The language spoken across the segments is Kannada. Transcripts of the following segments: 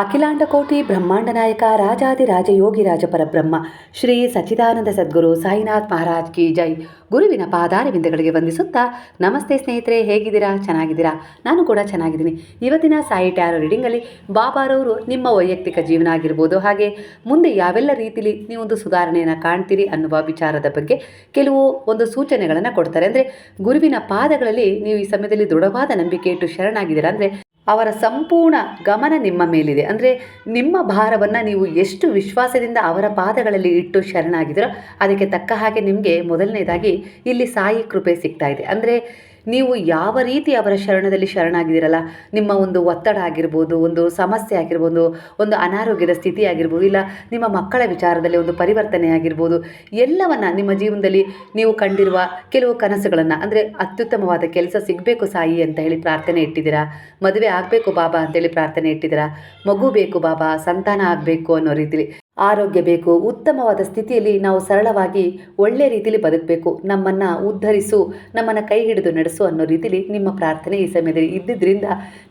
ಅಖಿಲಾಂಡ ಕೋಟಿ ಬ್ರಹ್ಮಾಂಡ ನಾಯಕ ರಾಜಾದಿರಾಜ ಯೋಗಿರಾಜ ಪರಬ್ರಹ್ಮ ಶ್ರೀ ಸಚ್ಚಿದಾನಂದ ಸದ್ಗುರು ಸಾಯಿನಾಥ್ ಮಹಾರಾಜ್ ಕಿ ಜೈ. ಗುರುವಿನ ಪಾದಾರವಿಂದಗಳಿಗೆ ವಂದಿಸುತ್ತಾ, ನಮಸ್ತೆ ಸ್ನೇಹಿತರೆ, ಹೇಗಿದ್ದೀರಾ? ಚೆನ್ನಾಗಿದ್ದೀರಾ? ನಾನು ಕೂಡ ಚೆನ್ನಾಗಿದ್ದೀನಿ. ಇವತ್ತಿನ ಸಾಯಿ ಟ್ಯಾರೋ ರೀಡಿಂಗಲ್ಲಿ ಬಾಬಾರವರು ನಿಮ್ಮ ವೈಯಕ್ತಿಕ ಜೀವನ ಆಗಿರ್ಬೋದು, ಹಾಗೆ ಮುಂದೆ ಯಾವೆಲ್ಲ ರೀತಿಲಿ ನೀವೊಂದು ಸುಧಾರಣೆಯನ್ನು ಕಾಣ್ತೀರಿ ಅನ್ನುವ ವಿಚಾರದ ಬಗ್ಗೆ ಕೆಲವು ಒಂದು ಸೂಚನೆಗಳನ್ನು ಕೊಡ್ತಾರೆ. ಅಂದರೆ ಗುರುವಿನ ಪಾದಗಳಲ್ಲಿ ನೀವು ಈ ಸಮಯದಲ್ಲಿ ದೃಢವಾದ ನಂಬಿಕೆ ಇಟ್ಟು ಶರಣಾಗಿದ್ದೀರಾ? ಅಂದರೆ ಅವರ ಸಂಪೂರ್ಣ ಗಮನ ನಿಮ್ಮ ಮೇಲಿದೆ. ಅಂದರೆ ನಿಮ್ಮ ಭಾರವನ್ನು ನೀವು ಎಷ್ಟು ವಿಶ್ವಾಸದಿಂದ ಅವರ ಪಾದಗಳಲ್ಲಿ ಇಟ್ಟು ಶರಣಾಗಿದ್ದೀರೋ ಅದಕ್ಕೆ ತಕ್ಕ ಹಾಗೆ ನಿಮಗೆ ಮೊದಲನೇದಾಗಿ ಇಲ್ಲಿ ಸಾಯಿ ಕೃಪೆ ಸಿಗ್ತಾ ಇದೆ. ಅಂದರೆ ನೀವು ಯಾವ ರೀತಿ ಅವರ ಶರಣದಲ್ಲಿ ಶರಣಾಗಿದ್ದೀರಲ್ಲ? ನಿಮ್ಮ ಒಂದು ಒತ್ತಡ ಆಗಿರ್ಬೋದು, ಒಂದು ಸಮಸ್ಯೆ ಆಗಿರ್ಬೋದು, ಒಂದು ಅನಾರೋಗ್ಯದ ಸ್ಥಿತಿ ಆಗಿರ್ಬೋದು, ಇಲ್ಲ ನಿಮ್ಮ ಮಕ್ಕಳ ವಿಚಾರದಲ್ಲಿ ಒಂದು ಪರಿವರ್ತನೆ ಆಗಿರ್ಬೋದು, ಎಲ್ಲವನ್ನು ನಿಮ್ಮ ಜೀವನದಲ್ಲಿ ನೀವು ಕಂಡಿರುವ ಕೆಲವು ಕನಸುಗಳನ್ನು, ಅಂದರೆ ಅತ್ಯುತ್ತಮವಾದ ಕೆಲಸ ಸಿಗಬೇಕು ಸಾಯಿ ಅಂತ ಹೇಳಿ ಪ್ರಾರ್ಥನೆ ಇಟ್ಟಿದ್ದೀರಾ? ಮದುವೆ ಆಗಬೇಕು ಬಾಬಾ ಅಂತೇಳಿ ಪ್ರಾರ್ಥನೆ ಇಟ್ಟಿದ್ದೀರಾ? ಮಗು ಬೇಕು ಬಾಬಾ, ಸಂತಾನ ಆಗಬೇಕು ಅನ್ನೋ ರೀತಿಲಿ. ಆರೋಗ್ಯ ಬೇಕು, ಉತ್ತಮವಾದ ಸ್ಥಿತಿಯಲ್ಲಿ ನಾವು ಸರಳವಾಗಿ ಒಳ್ಳೆಯ ರೀತಿಯಲ್ಲಿ ಬದುಕಬೇಕು, ನಮ್ಮನ್ನು ಉದ್ಧರಿಸು, ನಮ್ಮನ್ನು ಕೈ ಹಿಡಿದು ನಡೆಸು ಅನ್ನೋ ರೀತಿಯಲ್ಲಿ ನಿಮ್ಮ ಪ್ರಾರ್ಥನೆ ಈ ಸಮಯದಲ್ಲಿ ಇದ್ದಿದ್ದರಿಂದ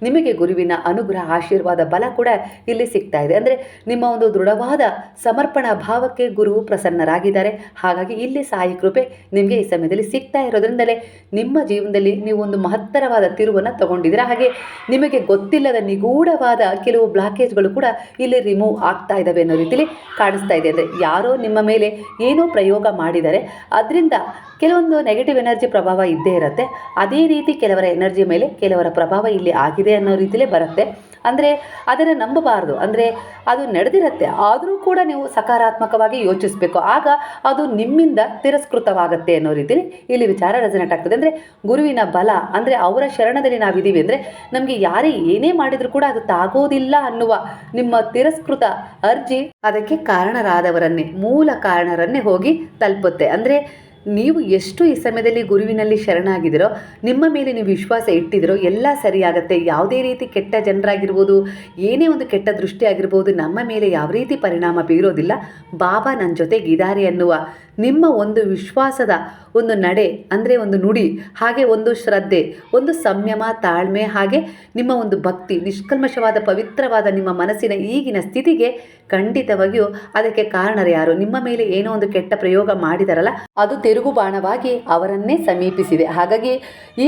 ನಿಮಗೆ ಗುರುವಿನ ಅನುಗ್ರಹ, ಆಶೀರ್ವಾದ, ಬಲ ಕೂಡ ಇಲ್ಲಿ ಸಿಗ್ತಾ ಇದೆ. ಅಂದರೆ ನಿಮ್ಮ ಒಂದು ದೃಢವಾದ ಸಮರ್ಪಣಾ ಭಾವಕ್ಕೆ ಗುರು ಪ್ರಸನ್ನರಾಗಿದ್ದಾರೆ. ಹಾಗಾಗಿ ಇಲ್ಲಿ ಸಾಯಿ ಕೃಪೆ ನಿಮಗೆ ಈ ಸಮಯದಲ್ಲಿ ಸಿಗ್ತಾ ಇರೋದ್ರಿಂದಲೇ ನಿಮ್ಮ ಜೀವನದಲ್ಲಿ ನೀವು ಒಂದು ಮಹತ್ತರವಾದ ತಿರುವನ್ನು ತಗೊಂಡಿದ್ದೀರಾ. ಹಾಗೆ ನಿಮಗೆ ಗೊತ್ತಿಲ್ಲದ ನಿಗೂಢವಾದ ಕೆಲವು ಬ್ಲಾಕೇಜ್ಗಳು ಕೂಡ ಇಲ್ಲಿ ರಿಮೂವ್ ಆಗ್ತಾ ಇದ್ದಾವೆ ಅನ್ನೋ ರೀತಿಲಿ ಕಾಣಿಸ್ತಾ ಇದೆ. ಅಂದರೆ ಯಾರೋ ನಿಮ್ಮ ಮೇಲೆ ಏನೋ ಪ್ರಯೋಗ ಮಾಡಿದರೆ ಅದರಿಂದ ಕೆಲವೊಂದು ನೆಗೆಟಿವ್ ಎನರ್ಜಿ ಪ್ರಭಾವ ಇದ್ದೇ ಇರುತ್ತೆ. ಅದೇ ರೀತಿ ಕೆಲವರ ಎನರ್ಜಿ ಮೇಲೆ ಕೆಲವರ ಪ್ರಭಾವ ಇಲ್ಲಿ ಆಗಿದೆ ಅನ್ನೋ ರೀತಿಯಲ್ಲೇ ಬರುತ್ತೆ. ಅಂದರೆ ಅದನ್ನು ನಂಬಬಾರ್ದು. ಅಂದರೆ ಅದು ನಡೆದಿರುತ್ತೆ. ಆದರೂ ಕೂಡ ನೀವು ಸಕಾರಾತ್ಮಕವಾಗಿ ಯೋಚಿಸಬೇಕು. ಆಗ ಅದು ನಿಮ್ಮಿಂದ ತಿರಸ್ಕೃತವಾಗುತ್ತೆ ಅನ್ನೋ ರೀತಿಲಿ ಇಲ್ಲಿ ವಿಚಾರ ರೆಸನೇಟ್ ಆಗ್ತದೆ. ಅಂದರೆ ಗುರುವಿನ ಬಲ, ಅಂದರೆ ಅವರ ಶರಣದಲ್ಲಿ ನಾವಿದ್ದೀವಿ ಅಂದರೆ ನಮಗೆ ಯಾರೇ ಏನೇ ಮಾಡಿದರೂ ಕೂಡ ಅದು ತಾಗೋದಿಲ್ಲ ಅನ್ನುವ ನಿಮ್ಮ ತಿರಸ್ಕೃತ ಅರ್ಜಿ ಅದಕ್ಕೆ ಕಾರಣರಾದವರನ್ನೇ, ಮೂಲ ಕಾರಣರನ್ನೇ ಹೋಗಿ ತಲುಪುತ್ತೆ. ಅಂದರೆ ನೀವು ಎಷ್ಟು ಈ ಸಮಯದಲ್ಲಿ ಗುರುವಿನಲ್ಲಿ ಶರಣಾಗಿದ್ದೀರೋ, ನಿಮ್ಮ ಮೇಲೆ ನೀವು ವಿಶ್ವಾಸ ಇಟ್ಟಿದ್ದೀರೋ, ಎಲ್ಲ ಸರಿಯಾಗತ್ತೆ. ಯಾವುದೇ ರೀತಿ ಕೆಟ್ಟ ಜನರಾಗಿರ್ಬೋದು, ಏನೇ ಒಂದು ಕೆಟ್ಟ ದೃಷ್ಟಿ ಆಗಿರ್ಬೋದು ನಮ್ಮ ಮೇಲೆ ಯಾವ ರೀತಿ ಪರಿಣಾಮ ಬೀರೋದಿಲ್ಲ. ಬಾಬಾ ನನ್ನ ಜೊತೆಗಿದ್ದಾರೆ ಅನ್ನುವ ನಿಮ್ಮ ಒಂದು ವಿಶ್ವಾಸದ ಒಂದು ನಡೆ, ಅಂದರೆ ಒಂದು ನುಡಿ, ಹಾಗೆ ಒಂದು ಶ್ರದ್ಧೆ, ಒಂದು ಸಂಯಮ, ತಾಳ್ಮೆ, ಹಾಗೆ ನಿಮ್ಮ ಒಂದು ಭಕ್ತಿ, ನಿಷ್ಕಲ್ಮಶವಾದ, ಪವಿತ್ರವಾದ ನಿಮ್ಮ ಮನಸ್ಸಿನ ಈಗಿನ ಸ್ಥಿತಿಗೆ ಖಂಡಿತವಾಗಿಯೂ ಅದಕ್ಕೆ ಕಾರಣರು ಯಾರು? ನಿಮ್ಮ ಮೇಲೆ ಏನೋ ಒಂದು ಕೆಟ್ಟ ಪ್ರಯೋಗ ಮಾಡಿದಾರಲ್ಲ, ಅದು ತಿರುಗು ಬಾಣವಾಗಿ ಅವರನ್ನೇ ಸಮೀಪಿಸಿದೆ. ಹಾಗಾಗಿ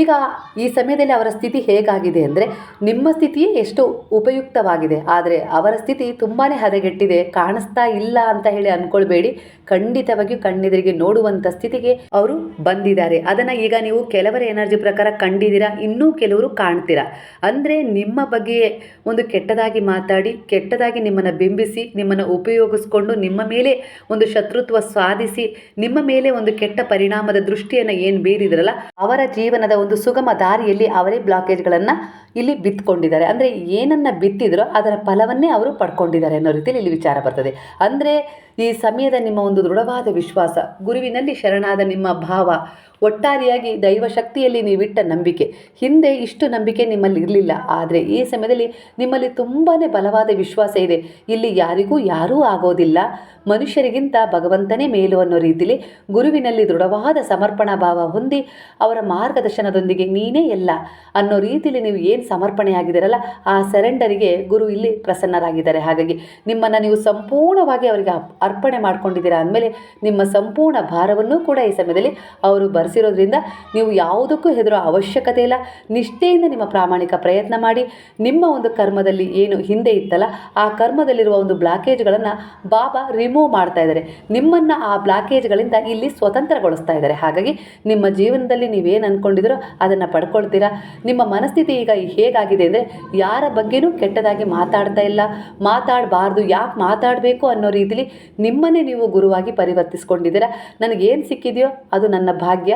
ಈಗ ಈ ಸಮಯದಲ್ಲಿ ಅವರ ಸ್ಥಿತಿ ಹೇಗಾಗಿದೆ ಅಂದರೆ, ನಿಮ್ಮ ಸ್ಥಿತಿಯೇ ಎಷ್ಟು ಉಪಯುಕ್ತವಾಗಿದೆ, ಆದರೆ ಅವರ ಸ್ಥಿತಿ ತುಂಬಾ ಹದಗೆಟ್ಟಿದೆ. ಕಾಣಿಸ್ತಾ ಇಲ್ಲ ಅಂತ ಹೇಳಿ ಅಂದ್ಕೊಳ್ಬೇಡಿ. ಖಂಡಿತವಾಗಿಯೂ ಕಣ್ಣೆದುರಿಗೆ ನೋಡುವಂತ ಸ್ಥಿತಿಗೆ ಅವರು ಬಂದಿದ್ದಾರೆ. ಅದನ್ನ ಈಗ ನೀವು ಕೆಲವರ ಎನರ್ಜಿ ಪ್ರಕಾರ ಕಂಡಿದ್ದೀರಾ? ಇನ್ನೂ ಕೆಲವರು ಕಾಣ್ತೀರಾ? ಅಂದ್ರೆ ನಿಮ್ಮ ಬಗ್ಗೆಯೇ ಒಂದು ಕೆಟ್ಟದಾಗಿ ಮಾತಾಡಿ, ಕೆಟ್ಟದಾಗಿ ನಿಮ್ಮನ್ನು ಬಿಂಬಿಸಿ, ನಿಮ್ಮನ್ನು ಉಪಯೋಗಿಸ್ಕೊಂಡು, ನಿಮ್ಮ ಮೇಲೆ ಒಂದು ಶತ್ರುತ್ವ ಸಾಧಿಸಿ, ನಿಮ್ಮ ಮೇಲೆ ಒಂದು ಕೆಟ್ಟ ಪರಿಣಾಮದ ದೃಷ್ಟಿಯನ್ನು ಏನು ಬೀರಿದ್ರಲ್ಲ, ಅವರ ಜೀವನದ ಒಂದು ಸುಗಮ ದಾರಿಯಲ್ಲಿ ಅವರೇ ಬ್ಲಾಕೇಜ್ಗಳನ್ನು ಇಲ್ಲಿ ಬಿತ್ಕೊಂಡಿದ್ದಾರೆ. ಅಂದರೆ ಏನನ್ನು ಬಿತ್ತಿದ್ರೋ ಅದರ ಫಲವನ್ನೇ ಅವರು ಪಡ್ಕೊಂಡಿದ್ದಾರೆ ಅನ್ನೋ ರೀತಿಯಲ್ಲಿ ಇಲ್ಲಿ ವಿಚಾರ ಬರ್ತದೆ. ಅಂದರೆ ಈ ಸಮಯದ ನಿಮ್ಮ ಒಂದು ದೃಢವಾದ ವಿಶ್ವಾಸ, ಗುರುವಿನಲ್ಲಿ ಶರಣಾದ ನಿಮ್ಮ ಭಾವ ಒಟ್ಟಾರೆಯಾಗಿ ದೈವಶಕ್ತಿಯಲ್ಲಿ ನೀವಿಟ್ಟ ನಂಬಿಕೆ. ಹಿಂದೆ ಇಷ್ಟು ನಂಬಿಕೆ ನಿಮ್ಮಲ್ಲಿ ಇರಲಿಲ್ಲ. ಆದರೆ ಈ ಸಮಯದಲ್ಲಿ ನಿಮ್ಮಲ್ಲಿ ತುಂಬಾ ಬಲವಾದ ವಿಶ್ವಾಸ ಇದೆ. ಇಲ್ಲಿ ಯಾರಿಗೂ ಯಾರೂ ಆಗೋದಿಲ್ಲ. ಮನುಷ್ಯರಿಗಿಂತ ಭಗವಂತನೇ ಮೇಲು ಅನ್ನೋ ರೀತಿಲಿ ಗುರುವಿನಲ್ಲಿ ದೃಢವಾದ ಸಮರ್ಪಣಾ ಭಾವ ಹೊಂದಿ ಅವರ ಮಾರ್ಗದರ್ಶನದೊಂದಿಗೆ ನೀನೇ ಎಲ್ಲ ಅನ್ನೋ ರೀತಿಲಿ ನೀವು ಏನು ಸಮರ್ಪಣೆ ಆಗಿದ್ದೀರಲ್ಲ ಆ ಸೆರೆಂಡರಿಗೆ ಗುರು ಇಲ್ಲಿ ಪ್ರಸನ್ನರಾಗಿದ್ದಾರೆ. ಹಾಗಾಗಿ ನಿಮ್ಮನ್ನು ನೀವು ಸಂಪೂರ್ಣವಾಗಿ ಅವರಿಗೆ ಅರ್ಪಣೆ ಮಾಡ್ಕೊಂಡಿದ್ದೀರಾ ಅಂದಮೇಲೆ ನಿಮ್ಮ ಸಂಪೂರ್ಣ ಭಾರವನ್ನು ಕೂಡ ಈ ಸಮಯದಲ್ಲಿ ಅವರು ಬರೆಸಿರೋದ್ರಿಂದ ನೀವು ಯಾವುದಕ್ಕೂ ಹೆದರೋ ಅವಶ್ಯಕತೆ ಇಲ್ಲ. ನಿಷ್ಠೆಯಿಂದ ನಿಮ್ಮ ಪ್ರಾಮಾಣಿಕ ಪ್ರಯತ್ನ ಮಾಡಿ. ನಿಮ್ಮ ಒಂದು ಕರ್ಮದಲ್ಲಿ ಏನು ಹಿಂದೆ ಇತ್ತಲ್ಲ, ಆ ಕರ್ಮದಲ್ಲಿರುವ ಒಂದು ಬ್ಲಾಕೇಜ್ಗಳನ್ನು ಬಾಬಾ ರಿಮೂವ್ ಮಾಡ್ತಾ ಇದ್ದಾರೆ. ನಿಮ್ಮನ್ನು ಆ ಬ್ಲಾಕೇಜ್ಗಳಿಂದ ಇಲ್ಲಿ ಸ್ವತಂತ್ರಗೊಳಿಸ್ತಾ ಇದ್ದಾರೆ. ಹಾಗಾಗಿ ನಿಮ್ಮ ಜೀವನದಲ್ಲಿ ನೀವೇನು ಅಂದ್ಕೊಂಡಿದ್ದೀರೋ ಅದನ್ನು ಪಡ್ಕೊಳ್ತೀರಾ? ನಿಮ್ಮ ಮನಸ್ಥಿತಿ ಈಗ ಹೇಗಾಗಿದೆ ಅಂದರೆ ಯಾರ ಬಗ್ಗೆನೂ ಕೆಟ್ಟದಾಗಿ ಮಾತಾಡ್ತಾ ಇಲ್ಲ. ಮಾತಾಡಬಾರ್ದು. ಯಾಕೆ ಮಾತಾಡಬೇಕು ಅನ್ನೋ ರೀತಿಲಿ ನಿಮ್ಮನ್ನೇ ನೀವು ಗುರುವಾಗಿ ಪರಿವರ್ತಿಸ್ಕೊಂಡಿದ್ದೀರಾ? ನನಗೇನು ಸಿಕ್ಕಿದೆಯೋ ಅದು ನನ್ನ ಭಾಗ್ಯ.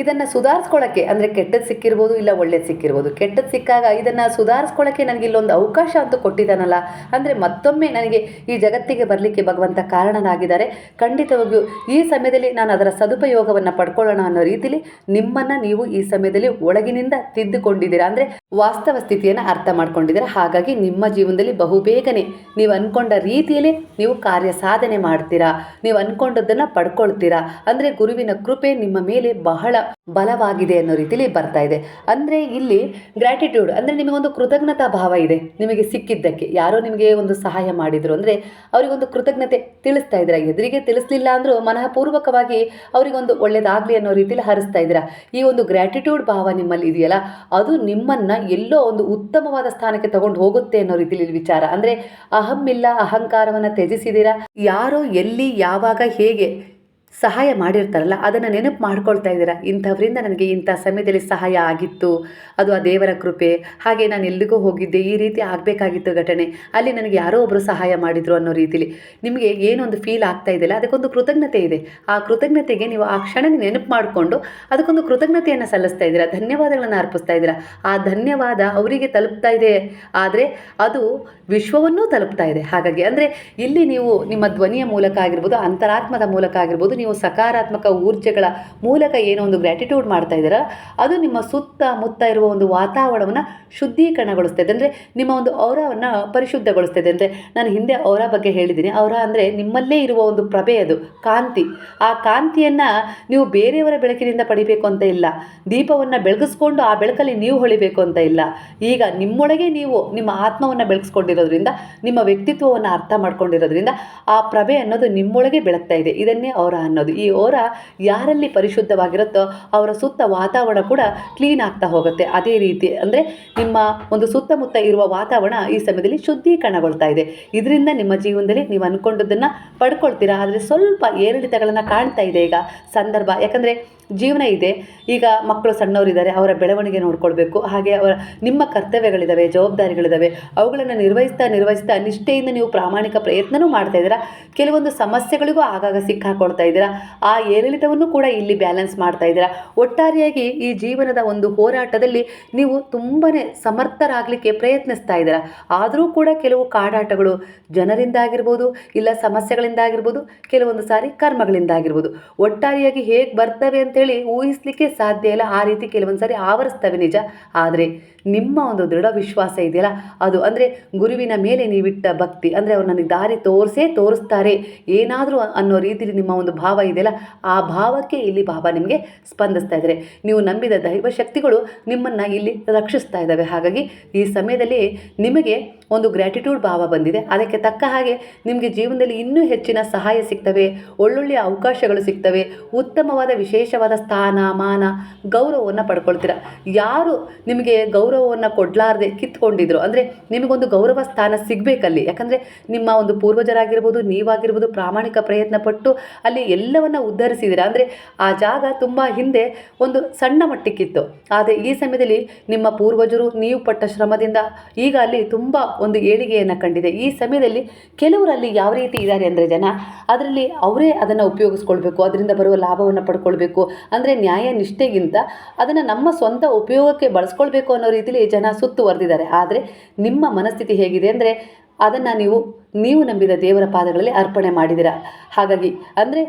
ಇದನ್ನು ಸುಧಾರಿಸ್ಕೊಳ್ಳೋಕ್ಕೆ ಅಂದರೆ ಕೆಟ್ಟದ್ದು ಸಿಕ್ಕಿರ್ಬೋದು ಇಲ್ಲ ಒಳ್ಳೇದು ಸಿಕ್ಕಿರ್ಬೋದು. ಕೆಟ್ಟದ್ದು ಸಿಕ್ಕಾಗ ಇದನ್ನು ಸುಧಾರಿಸ್ಕೊಳ್ಳೋಕ್ಕೆ ನನಗೆ ಇಲ್ಲೊಂದು ಅವಕಾಶ ಅಂತೂ ಕೊಟ್ಟಿದ್ದಾನಲ್ಲ, ಅಂದರೆ ಮತ್ತೊಮ್ಮೆ ನನಗೆ ಈ ಜಗತ್ತಿಗೆ ಬರಲಿಕ್ಕೆ ಭಗವಂತ ಕಾರಣನಾಗಿದ್ದಾರೆ. ಖಂಡಿತವಾಗಿಯೂ ಈ ಸಮಯದಲ್ಲಿ ನಾನು ಅದರ ಸದುಪಯೋಗವನ್ನು ಪಡ್ಕೊಳ್ಳೋಣ ಅನ್ನೋ ರೀತಿಲಿ ನಿಮ್ಮನ್ನು ನೀವು ಈ ಸಮಯದಲ್ಲಿ ಒಳಗಿನಿಂದ ತಿದ್ದುಕೊಂಡಿದ್ದೀರಾ. ಅಂದರೆ ವಾಸ್ತವ ಸ್ಥಿತಿಯನ್ನು ಅರ್ಥ ಮಾಡ್ಕೊಂಡಿದ್ದೀರಾ. ಹಾಗಾಗಿ ನಿಮ್ಮ ಜೀವನದಲ್ಲಿ ಬಹುಬೇಗನೆ ನೀವು ಅಂದ್ಕೊಂಡ ರೀತಿಯಲ್ಲಿ ನೀವು ಕಾರ್ಯ ಸಾಧನೆ ಮಾಡ್ತೀರಾ. ನೀವು ಅಂದ್ಕೊಂಡದ್ದನ್ನು ಪಡ್ಕೊಳ್ತೀರಾ. ಅಂದರೆ ಗುರುವಿನ ಕೃಪೆ ನಿಮ್ಮ ಮೇಲೆ ಬಹಳ ಬಲವಾಗಿದೆ ಅನ್ನೋ ರೀತಿಲಿ ಬರ್ತಾ ಇದೆ. ಅಂದರೆ ಇಲ್ಲಿ ಗ್ರ್ಯಾಟಿಟ್ಯೂಡ್ ಅಂದರೆ ನಿಮಗೊಂದು ಕೃತಜ್ಞತಾ ಭಾವ ಇದೆ. ನಿಮಗೆ ಸಿಕ್ಕಿದ್ದಕ್ಕೆ, ಯಾರೋ ನಿಮಗೆ ಒಂದು ಸಹಾಯ ಮಾಡಿದ್ರು. ಅಂದರೆ ಅವರಿಗೊಂದು ಕೃತಜ್ಞತೆ ತಿಳಿಸ್ತಾ ಇದ್ದೀರಾ? ಎದುರಿಗೆ ತಿಳಿಸ್ಲಿಲ್ಲ ಅಂದರೂ ಮನಃಪೂರ್ವಕವಾಗಿ ಅವರಿಗೊಂದು ಒಳ್ಳೇದಾಗಲಿ ಅನ್ನೋ ರೀತಿಲಿ ಹರಿಸ್ತಾ ಇದ್ದೀರಾ? ಈ ಒಂದು ಗ್ರ್ಯಾಟಿಟ್ಯೂಡ್ ಭಾವ ನಿಮ್ಮಲ್ಲಿ ಇದೆಯಲ್ಲ, ಅದು ನಿಮ್ಮನ್ನು ಎಲ್ಲೋ ಒಂದು ಉತ್ತಮವಾದ ಸ್ಥಾನಕ್ಕೆ ತಗೊಂಡು ಹೋಗುತ್ತೆ ಅನ್ನೋ ರೀತಿಲಿ ವಿಚಾರ. ಅಂದರೆ ಅಹಮ್ಮಿಲ್ಲ ಅಹಂಕಾರವನ್ನು ತ್ಯಜಿಸಿದ್ದೀರಾ? ಯಾರೋ ಎಲ್ಲಿ, ಯಾವಾಗ, ಹೇಗೆ ಸಹಾಯ ಮಾಡಿರ್ತಾರಲ್ಲ, ಅದನ್ನು ನೆನಪು ಮಾಡ್ಕೊಳ್ತಾ ಇದ್ದೀರಾ? ಇಂಥವರಿಂದ ನನಗೆ ಇಂಥ ಸಮಯದಲ್ಲಿ ಸಹಾಯ ಆಗಿತ್ತು, ಅದು ಆ ದೇವರ ಕೃಪೆ. ಹಾಗೆ ನಾನು ಎಲ್ಲಿಗೂ ಹೋಗಿದ್ದೆ, ಈ ರೀತಿ ಆಗಬೇಕಾಗಿತ್ತು ಘಟನೆ. ಅಲ್ಲಿ ನನಗೆ ಯಾರೋ ಒಬ್ಬರು ಸಹಾಯ ಮಾಡಿದರು ಅನ್ನೋ ರೀತಿಲಿ. ನಿಮಗೆ ಏನೊಂದು ಫೀಲ್ ಆಗ್ತಾ ಇದೆಯಲ್ಲ, ಅದಕ್ಕೊಂದು ಕೃತಜ್ಞತೆ ಇದೆ. ಆ ಕೃತಜ್ಞತೆಗೆ ನೀವು ಆ ಕ್ಷಣ ನೆನಪು ಮಾಡಿಕೊಂಡು, ಅದಕ್ಕೊಂದು ಕೃತಜ್ಞತೆಯನ್ನು ಸಲ್ಲಿಸ್ತಾ ಇದ್ದೀರಾ? ಧನ್ಯವಾದಗಳನ್ನು ಅರ್ಪಿಸ್ತಾ ಇದ್ದೀರಾ? ಆ ಧನ್ಯವಾದ ಅವರಿಗೆ ತಲುಪ್ತಾ ಇದೆ. ಆದರೆ ಅದು ವಿಶ್ವವನ್ನೂ ತಲುಪ್ತಾ ಇದೆ. ಹಾಗಾಗಿ ಅಂದರೆ ಇಲ್ಲಿ ನೀವು ನಿಮ್ಮ ಧ್ವನಿಯ ಮೂಲಕ ಆಗಿರ್ಬೋದು, ಅಂತರಾತ್ಮದ ಮೂಲಕ ಆಗಿರ್ಬೋದು, ನೀವು ಸಕಾರಾತ್ಮಕ ಊರ್ಜೆಗಳ ಮೂಲಕ ಏನೋ ಒಂದು ಗ್ರ್ಯಾಟಿಟ್ಯೂಡ್ ಮಾಡ್ತಾ ಇದ್ದೀರ? ಅದು ನಿಮ್ಮ ಸುತ್ತಮುತ್ತ ಇರುವ ಒಂದು ವಾತಾವರಣವನ್ನು ಶುದ್ಧೀಕರಣಗೊಳಿಸ್ತದೆ ಅಂದರೆ ನಿಮ್ಮ ಒಂದು ಔರವನ್ನು ಪರಿಶುದ್ಧಗೊಳಿಸ್ತದೆ ಅಂದರೆ ನಾನು ಹಿಂದೆ ಔರ ಬಗ್ಗೆ ಹೇಳಿದ್ದೀನಿ. ಔರ ಅಂದರೆ ನಿಮ್ಮಲ್ಲೇ ಇರುವ ಒಂದು ಪ್ರಭೆ ಅದು, ಕಾಂತಿ. ಆ ಕಾಂತಿಯನ್ನು ನೀವು ಬೇರೆಯವರ ಬೆಳಕಿನಿಂದ ಪಡಿಬೇಕು ಅಂತ ಇಲ್ಲ. ದೀಪವನ್ನು ಬೆಳಗಿಸ್ಕೊಂಡು ಆ ಬೆಳಕಲ್ಲಿ ನೀವು ಹೊಳಿಬೇಕು ಅಂತ ಇಲ್ಲ. ಈಗ ನಿಮ್ಮೊಳಗೆ ನೀವು ನಿಮ್ಮ ಆತ್ಮವನ್ನು ಬೆಳಗಿಸ್ಕೊಂಡಿರೋದ್ರಿಂದ, ನಿಮ್ಮ ವ್ಯಕ್ತಿತ್ವವನ್ನು ಅರ್ಥ ಮಾಡ್ಕೊಂಡಿರೋದ್ರಿಂದ ಆ ಪ್ರಭೆ ಅನ್ನೋದು ನಿಮ್ಮೊಳಗೆ ಬೆಳಗ್ತಾ ಇದೆ. ಇದನ್ನೇ ಅವರ ಅನ್ನೋದು. ಈ ಓರ ಯಾರಲ್ಲಿ ಪರಿಶುದ್ಧವಾಗಿರುತ್ತೋ ಅವರ ಸುತ್ತ ವಾತಾವರಣ ಕೂಡ ಕ್ಲೀನ್ ಆಗ್ತಾ ಹೋಗುತ್ತೆ. ಅದೇ ರೀತಿ ಅಂದರೆ ನಿಮ್ಮ ಒಂದು ಸುತ್ತಮುತ್ತ ಇರುವ ವಾತಾವರಣ ಈ ಸಮಯದಲ್ಲಿ ಶುದ್ಧೀಕರಣಗೊಳ್ತಾ ಇದೆ. ಇದರಿಂದ ನಿಮ್ಮ ಜೀವನದಲ್ಲಿ ನೀವು ಅಂದ್ಕೊಂಡದನ್ನು ಪಡ್ಕೊಳ್ತೀರಾ? ಆದರೆ ಸ್ವಲ್ಪ ಏರಿಳಿತಗಳನ್ನು ಕಾಣ್ತಾ ಇದೆ ಈಗ ಸಂದರ್ಭ. ಯಾಕಂದರೆ ಜೀವನ ಇದೆ. ಈಗ ಮಕ್ಕಳು ಸಣ್ಣವರಿದ್ದಾರೆ, ಅವರ ಬೆಳವಣಿಗೆ ನೋಡ್ಕೊಳ್ಬೇಕು. ಹಾಗೆ ಅವರ, ನಿಮ್ಮ ಕರ್ತವ್ಯಗಳಿದ್ದಾವೆ ಜವಾಬ್ದಾರಿಗಳಿದ್ದಾವೆ ಅವುಗಳನ್ನು ನಿರ್ವಹಿಸ್ತಾ ನಿರ್ವಹಿಸ್ತಾ ನಿಷ್ಠೆಯಿಂದ ನೀವು ಪ್ರಾಮಾಣಿಕ ಪ್ರಯತ್ನವೂ ಮಾಡ್ತಾ ಇದ್ದೀರಾ? ಕೆಲವೊಂದು ಸಮಸ್ಯೆಗಳಿಗೂ ಆಗಾಗ ಸಿಕ್ಕಾಕೊಳ್ತಾ ಇದ್ದೀರಾ? ಆ ಏರಿಳಿತವನ್ನು ಕೂಡ ಇಲ್ಲಿ ಬ್ಯಾಲೆನ್ಸ್ ಮಾಡ್ತಾ ಇದ್ದೀರಾ? ಒಟ್ಟಾರೆಯಾಗಿ ಈ ಜೀವನದ ಒಂದು ಹೋರಾಟದಲ್ಲಿ ನೀವು ತುಂಬಾ ಸಮರ್ಥರಾಗಲಿಕ್ಕೆ ಪ್ರಯತ್ನಿಸ್ತಾ ಇದ್ದೀರಾ? ಆದರೂ ಕೂಡ ಕೆಲವು ಕಾಡಾಟಗಳು ಜನರಿಂದ ಆಗಿರ್ಬೋದು ಇಲ್ಲ ಸಮಸ್ಯೆಗಳಿಂದ ಆಗಿರ್ಬೋದು ಕೆಲವೊಂದು ಸಾರಿ ಕರ್ಮಗಳಿಂದ ಆಗಿರ್ಬೋದು ಒಟ್ಟಾರೆಯಾಗಿ ಹೇಗೆ ಬರ್ತವೆ ಅಂತೇಳಿ ಊಹಿಸಲಿಕ್ಕೆ ಸಾಧ್ಯ ಇಲ್ಲ. ಆ ರೀತಿ ಕೆಲವೊಂದು ಸಾರಿ ಆವರಿಸ್ತವೆ ನಿಜ. ಆದರೆ ನಿಮ್ಮ ಒಂದು ದೃಢ ವಿಶ್ವಾಸ ಇದೆಯಲ್ಲ? ಅದು ಅಂದರೆ ಗುರುವಿನ ಮೇಲೆ ನೀವಿಟ್ಟ ಭಕ್ತಿ, ಅಂದರೆ ಅವ್ರು ನನಗೆ ದಾರಿ ತೋರಿಸೇ ತೋರಿಸ್ತಾರೆ ಏನಾದರೂ ಅನ್ನೋ ರೀತಿಯಲ್ಲಿ ನಿಮ್ಮ ಒಂದು ಭಾವ ಇದೆಯಲ್ಲ, ಆ ಭಾವಕ್ಕೆ ಇಲ್ಲಿ ಭಾವ ನಿಮಗೆ ಸ್ಪಂದಿಸ್ತಾ ಇದ್ದಾರೆ. ನೀವು ನಂಬಿದ ದೈವ ಶಕ್ತಿಗಳು ನಿಮ್ಮನ್ನು ಇಲ್ಲಿ ರಕ್ಷಿಸ್ತಾ ಇದ್ದಾವೆ. ಹಾಗಾಗಿ ಈ ಸಮಯದಲ್ಲಿ ನಿಮಗೆ ಒಂದು ಗ್ರ್ಯಾಟಿಟ್ಯೂಡ್ ಭಾವ ಬಂದಿದೆ. ಅದಕ್ಕೆ ತಕ್ಕ ಹಾಗೆ ನಿಮಗೆ ಜೀವನದಲ್ಲಿ ಇನ್ನೂ ಹೆಚ್ಚಿನ ಸಹಾಯ ಸಿಗ್ತವೆ, ಒಳ್ಳೊಳ್ಳೆಯ ಅವಕಾಶಗಳು ಸಿಗ್ತವೆ, ಉತ್ತಮವಾದ ವಿಶೇಷವಾದ ಸ್ಥಾನ, ಮಾನ, ಗೌರವವನ್ನು ಪಡ್ಕೊಳ್ತೀರ. ಯಾರು ನಿಮಗೆ ಗೌರವವನ್ನು ಕೊಡಲಾರ್ದೆ ಕಿತ್ಕೊಂಡಿದ್ರು. ಅಂದರೆ ನಿಮಗೊಂದು ಗೌರವ ಸ್ಥಾನ ಸಿಗಬೇಕಲ್ಲಿ. ಯಾಕಂದರೆ ನಿಮ್ಮ ಒಂದು ಪೂರ್ವಜರಾಗಿರ್ಬೋದು, ನೀವಾಗಿರ್ಬೋದು, ಪ್ರಾಮಾಣಿಕ ಪ್ರಯತ್ನ ಪಟ್ಟು ಅಲ್ಲಿ ಎಲ್ಲವನ್ನು ಉದ್ಧರಿಸಿದ್ದೀರ. ಅಂದರೆ ಆ ಜಾಗ ತುಂಬ ಹಿಂದೆ ಒಂದು ಸಣ್ಣ ಮಟ್ಟಕ್ಕಿತ್ತು. ಆದರೆ ಈ ಸಮಯದಲ್ಲಿ ನಿಮ್ಮ ಪೂರ್ವಜರು, ನೀವು ಪಟ್ಟ ಶ್ರಮದಿಂದ ಈಗ ಅಲ್ಲಿ ತುಂಬ ಒಂದು ಏಳಿಗೆಯನ್ನು ಕಂಡಿದೆ. ಈ ಸಮಯದಲ್ಲಿ ಕೆಲವರು ಅಲ್ಲಿ ಯಾವ ರೀತಿ ಇದ್ದಾರೆ ಅಂದರೆ ಜನ, ಅದರಲ್ಲಿ ಅವರೇ ಅದನ್ನು ಉಪಯೋಗಿಸ್ಕೊಳ್ಬೇಕು. ಅದರಿಂದ ಬರುವ ಲಾಭವನ್ನು ಪಡ್ಕೊಳ್ಬೇಕು. ಅಂದರೆ ನ್ಯಾಯ ನಿಷ್ಠೆಗಿಂತ ಅದನ್ನು ನಮ್ಮ ಸ್ವಂತ ಉಪಯೋಗಕ್ಕೆ ಬಳಸ್ಕೊಳ್ಬೇಕು ಅನ್ನೋ ರೀತಿಯಲ್ಲಿ ಜನ ಸುತ್ತುವರೆದಿದ್ದಾರೆ ಆದರೆ ನಿಮ್ಮ ಮನಸ್ಥಿತಿ ಹೇಗಿದೆ ಅಂದರೆ ಅದನ್ನು ನೀವು ನೀವು ನಂಬಿದ ದೇವರ ಪಾದಗಳಲ್ಲಿ ಅರ್ಪಣೆ ಮಾಡಿದ್ದೀರಾ? ಹಾಗಾಗಿ ಅಂದರೆ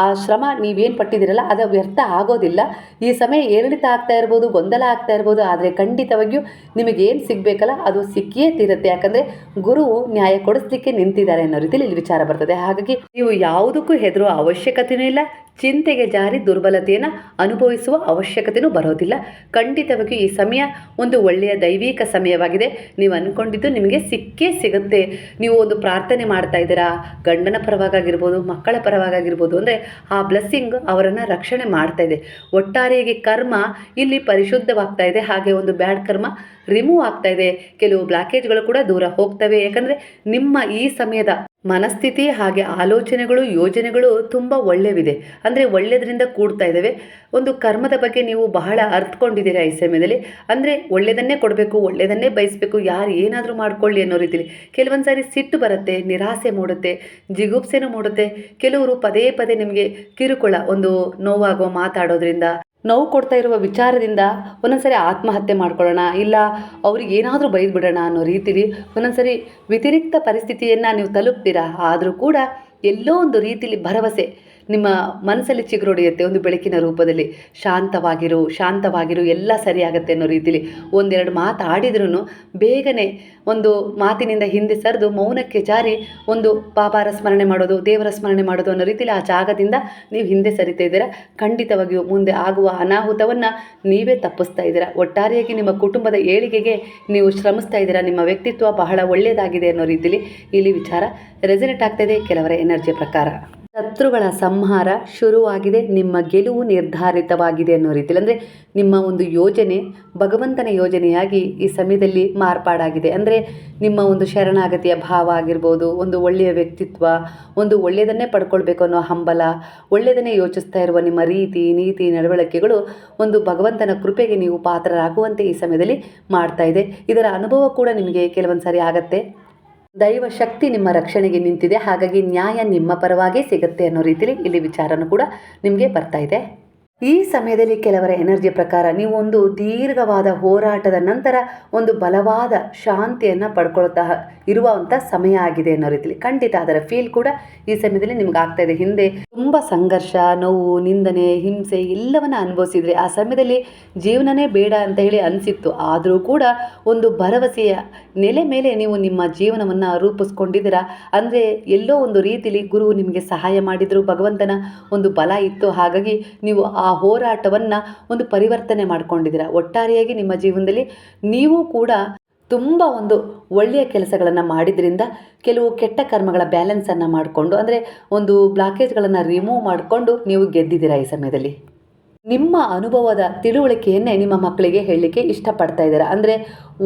ಆ ಶ್ರಮ ನೀವೇನು ಪಟ್ಟಿದ್ದೀರಲ್ಲ, ಅದು ವ್ಯರ್ಥ ಆಗೋದಿಲ್ಲ. ಈ ಸಮಯ ಏರಿಳಿತ ಆಗ್ತಾ ಇರ್ಬೋದು, ಗೊಂದಲ ಆಗ್ತಾ ಇರ್ಬೋದು, ಆದರೆ ಖಂಡಿತವಾಗಿಯೂ ನಿಮಗೇನು ಸಿಗಬೇಕಲ್ಲ, ಅದು ಸಿಕ್ಕಿಯೇ ತೀರುತ್ತೆ. ಯಾಕಂದರೆ ಗುರುವು ನ್ಯಾಯ ಕೊಡಿಸ್ಲಿಕ್ಕೆ ನಿಂತಿದ್ದಾರೆ ಅನ್ನೋ ರೀತಿಯಲ್ಲಿ ಇಲ್ಲಿ ವಿಚಾರ ಬರ್ತದೆ. ಹಾಗಾಗಿ ನೀವು ಯಾವುದಕ್ಕೂ ಹೆದರುವ ಅವಶ್ಯಕತೆಯೂ ಇಲ್ಲ, ಚಿಂತೆಗೆ ಜಾರಿ ದುರ್ಬಲತೆಯನ್ನು ಅನುಭವಿಸುವ ಅವಶ್ಯಕತೆಯೂ ಬರೋದಿಲ್ಲ. ಖಂಡಿತವಾಗಿಯೂ ಈ ಸಮಯ ಒಂದು ಒಳ್ಳೆಯ ದೈವಿಕ ಸಮಯವಾಗಿದೆ. ನೀವು ಅಂದ್ಕೊಂಡಿದ್ದು ನಿಮಗೆ ಸಿಕ್ಕೇ ಸಿಗುತ್ತೆ. ನೀವು ಒಂದು ಪ್ರಾರ್ಥನೆ ಮಾಡ್ತಾ ಇದ್ದೀರಾ, ಗಂಡನ ಪರವಾಗಿರ್ಬೋದು, ಮಕ್ಕಳ ಪರವಾಗಿರ್ಬೋದು, ಅಂದರೆ ಆ ಬ್ಲೆಸ್ಸಿಂಗ್ ಅವರನ್ನು ರಕ್ಷಣೆ ಮಾಡ್ತಾ ಇದೆ. ಒಟ್ಟಾರೆಯಾಗಿ ಕರ್ಮ ಇಲ್ಲಿ ಪರಿಶುದ್ಧವಾಗ್ತಾ ಇದೆ. ಹಾಗೆ ಒಂದು ಬ್ಯಾಡ್ ಕರ್ಮ ರಿಮೂವ್ ಆಗ್ತಾ ಇದೆ. ಕೆಲವು ಬ್ಲಾಕೇಜ್ಗಳು ಕೂಡ ದೂರ ಹೋಗ್ತವೆ. ಯಾಕಂದರೆ ನಿಮ್ಮ ಈ ಸಮಯದ ಮನಸ್ಥಿತಿ ಹಾಗೆ ಆಲೋಚನೆಗಳು, ಯೋಜನೆಗಳು ತುಂಬ ಒಳ್ಳೆಯವಿದೆ ಅಂದರೆ ಒಳ್ಳೆಯದರಿಂದ ಕೂಡ್ತಾ ಇದ್ದಾವೆ ಒಂದು ಕರ್ಮದ ಬಗ್ಗೆ ನೀವು ಬಹಳ ಅರ್ಥಕೊಂಡಿದ್ದೀರಾ ಈ ಸಮಯದಲ್ಲಿ? ಅಂದರೆ ಒಳ್ಳೆಯದನ್ನೇ ಕೊಡಬೇಕು ಒಳ್ಳೆಯದನ್ನೇ ಬಯಸಬೇಕು, ಯಾರು ಏನಾದರೂ ಮಾಡ್ಕೊಳ್ಳಿ ಅನ್ನೋ ರೀತಿಲಿ. ಕೆಲವೊಂದು ಸಾರಿ ಸಿಟ್ಟು ಬರುತ್ತೆ, ನಿರಾಸೆ ಮೂಡುತ್ತೆ, ಜಿಗುಪ್ಸೆನೂ ಮೂಡುತ್ತೆ. ಕೆಲವರು ಪದೇ ಪದೇ ನಿಮಗೆ ಕಿರುಕುಳ, ಒಂದು ನೋವಾಗೋ ಮಾತಾಡೋದ್ರಿಂದ ನೋವು ಕೊಡ್ತಾ ಇರುವ ವಿಚಾರದಿಂದ ಒಂದೊಂದ್ಸರಿ ಆತ್ಮಹತ್ಯೆ ಮಾಡ್ಕೊಳ್ಳೋಣ, ಇಲ್ಲ ಅವ್ರಿಗೆ ಏನಾದರೂ ಬೈದು ಬಿಡೋಣ ಅನ್ನೋ ರೀತಿಲಿ ಒಂದೊಂದ್ಸರಿ ವ್ಯತಿರಿಕ್ತ ಪರಿಸ್ಥಿತಿಯನ್ನು ನೀವು ತಲುಪ್ತೀರಾ? ಆದರೂ ಕೂಡ ಎಲ್ಲೋ ಒಂದು ರೀತಿಲಿ ಭರವಸೆ ನಿಮ್ಮ ಮನಸ್ಸಲ್ಲಿ ಚಿಗುರೊಡೆಯುತ್ತೆ, ಒಂದು ಬೆಳಕಿನ ರೂಪದಲ್ಲಿ. ಶಾಂತವಾಗಿರು ಶಾಂತವಾಗಿರು, ಎಲ್ಲ ಸರಿಯಾಗತ್ತೆ ಅನ್ನೋ ರೀತಿಲಿ ಒಂದೆರಡು ಮಾತು ಆಡಿದ್ರೂ ಬೇಗನೆ ಒಂದು ಮಾತಿನಿಂದ ಹಿಂದೆ ಸರಿದು ಮೌನಕ್ಕೆ ಜಾರಿ ಒಂದು ಬಾಬಾರ ಸ್ಮರಣೆ ಮಾಡೋದು, ದೇವರ ಸ್ಮರಣೆ ಮಾಡೋದು ಅನ್ನೋ ರೀತಿಲಿ ಆ ಜಾಗದಿಂದ ನೀವು ಹಿಂದೆ ಸರಿತಾ ಇದ್ದೀರಾ? ಖಂಡಿತವಾಗಿಯೂ ಮುಂದೆ ಆಗುವ ಅನಾಹುತವನ್ನು ನೀವೇ ತಪ್ಪಿಸ್ತಾ ಇದ್ದೀರಾ? ಒಟ್ಟಾರೆಯಾಗಿ ನಿಮ್ಮ ಕುಟುಂಬದ ಏಳಿಗೆಗೆ ನೀವು ಶ್ರಮಿಸ್ತಾ ಇದ್ದೀರಾ? ನಿಮ್ಮ ವ್ಯಕ್ತಿತ್ವ ಬಹಳ ಒಳ್ಳೆಯದಾಗಿದೆ ಅನ್ನೋ ರೀತಿಲಿ ಇಲ್ಲಿ ವಿಚಾರ ರೆಸನೆಟ್ ಆಗ್ತಾಯಿದೆ ಕೆಲವರ ಎನರ್ಜಿ ಪ್ರಕಾರ. ಶತ್ರುಗಳ ಸಂಹಾರ ಶುರುವಾಗಿದೆ, ನಿಮ್ಮ ಗೆಲುವು ನಿರ್ಧಾರಿತವಾಗಿದೆ ಅನ್ನೋ ರೀತಿಯಲ್ಲಿ. ಅಂದರೆ ನಿಮ್ಮ ಒಂದು ಯೋಜನೆ, ಭಗವಂತನ ಯೋಜನೆಯಾಗಿ ಈ ಸಮಯದಲ್ಲಿ ಮಾರ್ಪಾಡಾಗಿದೆ. ಅಂದರೆ ನಿಮ್ಮ ಒಂದು ಶರಣಾಗತಿಯ ಭಾವ ಆಗಿರ್ಬೋದು, ಒಂದು ಒಳ್ಳೆಯ ವ್ಯಕ್ತಿತ್ವ, ಒಂದು ಒಳ್ಳೆಯದನ್ನೇ ಪಡ್ಕೊಳ್ಬೇಕು ಅನ್ನೋ ಹಂಬಲ, ಒಳ್ಳೆಯದನ್ನೇ ಯೋಚಿಸ್ತಾ ಇರುವ ನಿಮ್ಮ ರೀತಿ, ನೀತಿ, ನಡವಳಿಕೆಗಳು ಒಂದು ಭಗವಂತನ ಕೃಪೆಗೆ ನೀವು ಪಾತ್ರರಾಗುವಂತೆ ಈ ಸಮಯದಲ್ಲಿ ಮಾಡ್ತಾ ಇದೆ. ಇದರ ಅನುಭವ ಕೂಡ ನಿಮಗೆ ಕೆಲವೊಂದು ಸಾರಿ ಆಗತ್ತೆ. ದೈವ ಶಕ್ತಿ ನಿಮ್ಮ ರಕ್ಷಣೆಗೆ ನಿಂತಿದೆ. ಹಾಗಾಗಿ ನ್ಯಾಯ ನಿಮ್ಮ ಪರವಾಗಿ ಸಿಗುತ್ತೆ ಅನ್ನೋ ರೀತಿಲಿ ಇಲ್ಲಿ ವಿಚಾರನೂ ಕೂಡ ನಿಮಗೆ ಬರ್ತಾ ಇದೆ. ಈ ಸಮಯದಲ್ಲಿ ಕೆಲವರ ಎನರ್ಜಿ ಪ್ರಕಾರ ನೀವು ಒಂದು ದೀರ್ಘವಾದ ಹೋರಾಟದ ನಂತರ ಒಂದು ಬಲವಾದ ಶಾಂತಿಯನ್ನು ಪಡ್ಕೊಳ್ತಾ ಇರುವಂಥ ಸಮಯ ಆಗಿದೆ ಅನ್ನೋ ರೀತಿಲಿ ಖಂಡಿತ ಅದರ ಫೀಲ್ ಕೂಡ ಈ ಸಮಯದಲ್ಲಿ ನಿಮ್ಗೆ ಆಗ್ತಾ ಇದೆ. ಹಿಂದೆ ತುಂಬ ಸಂಘರ್ಷ, ನೋವು, ನಿಂದನೆ, ಹಿಂಸೆ ಎಲ್ಲವನ್ನ ಅನುಭವಿಸಿದರೆ ಆ ಸಮಯದಲ್ಲಿ ಜೀವನನೇ ಬೇಡ ಅಂತ ಹೇಳಿ ಅನಿಸಿತ್ತು. ಆದರೂ ಕೂಡ ಒಂದು ಭರವಸೆಯ ನೆಲೆ ಮೇಲೆ ನೀವು ನಿಮ್ಮ ಜೀವನವನ್ನು ರೂಪಿಸ್ಕೊಂಡಿದ್ದೀರಾ? ಅಂದರೆ ಎಲ್ಲೋ ಒಂದು ರೀತಿಲಿ ಗುರು ನಿಮಗೆ ಸಹಾಯ ಮಾಡಿದರು, ಭಗವಂತನ ಒಂದು ಬಲ ಇತ್ತು, ಹಾಗಾಗಿ ನೀವು ಆ ಹೋರಾಟವನ್ನು ಒಂದು ಪರಿವರ್ತನೆ ಮಾಡ್ಕೊಂಡಿದ್ದೀರಾ? ಒಟ್ಟಾರೆಯಾಗಿ ನಿಮ್ಮ ಜೀವನದಲ್ಲಿ ನೀವು ಕೂಡ ತುಂಬ ಒಂದು ಒಳ್ಳೆಯ ಕೆಲಸಗಳನ್ನು ಮಾಡಿದ್ರಿಂದ ಕೆಲವು ಕೆಟ್ಟ ಕರ್ಮಗಳ ಬ್ಯಾಲೆನ್ಸನ್ನು ಮಾಡಿಕೊಂಡು, ಅಂದರೆ ಒಂದು ಬ್ಲಾಕೇಜ್ಗಳನ್ನು ರಿಮೂವ್ ಮಾಡಿಕೊಂಡು ನೀವು ಗೆದ್ದಿದ್ದೀರಾ ಈ ಸಮಯದಲ್ಲಿ? ನಿಮ್ಮ ಅನುಭವದ ತಿಳುವಳಿಕೆಯನ್ನೇ ನಿಮ್ಮ ಮಕ್ಕಳಿಗೆ ಹೇಳಲಿಕ್ಕೆ ಇಷ್ಟಪಡ್ತಾ ಇದ್ದಾರೆ? ಅಂದರೆ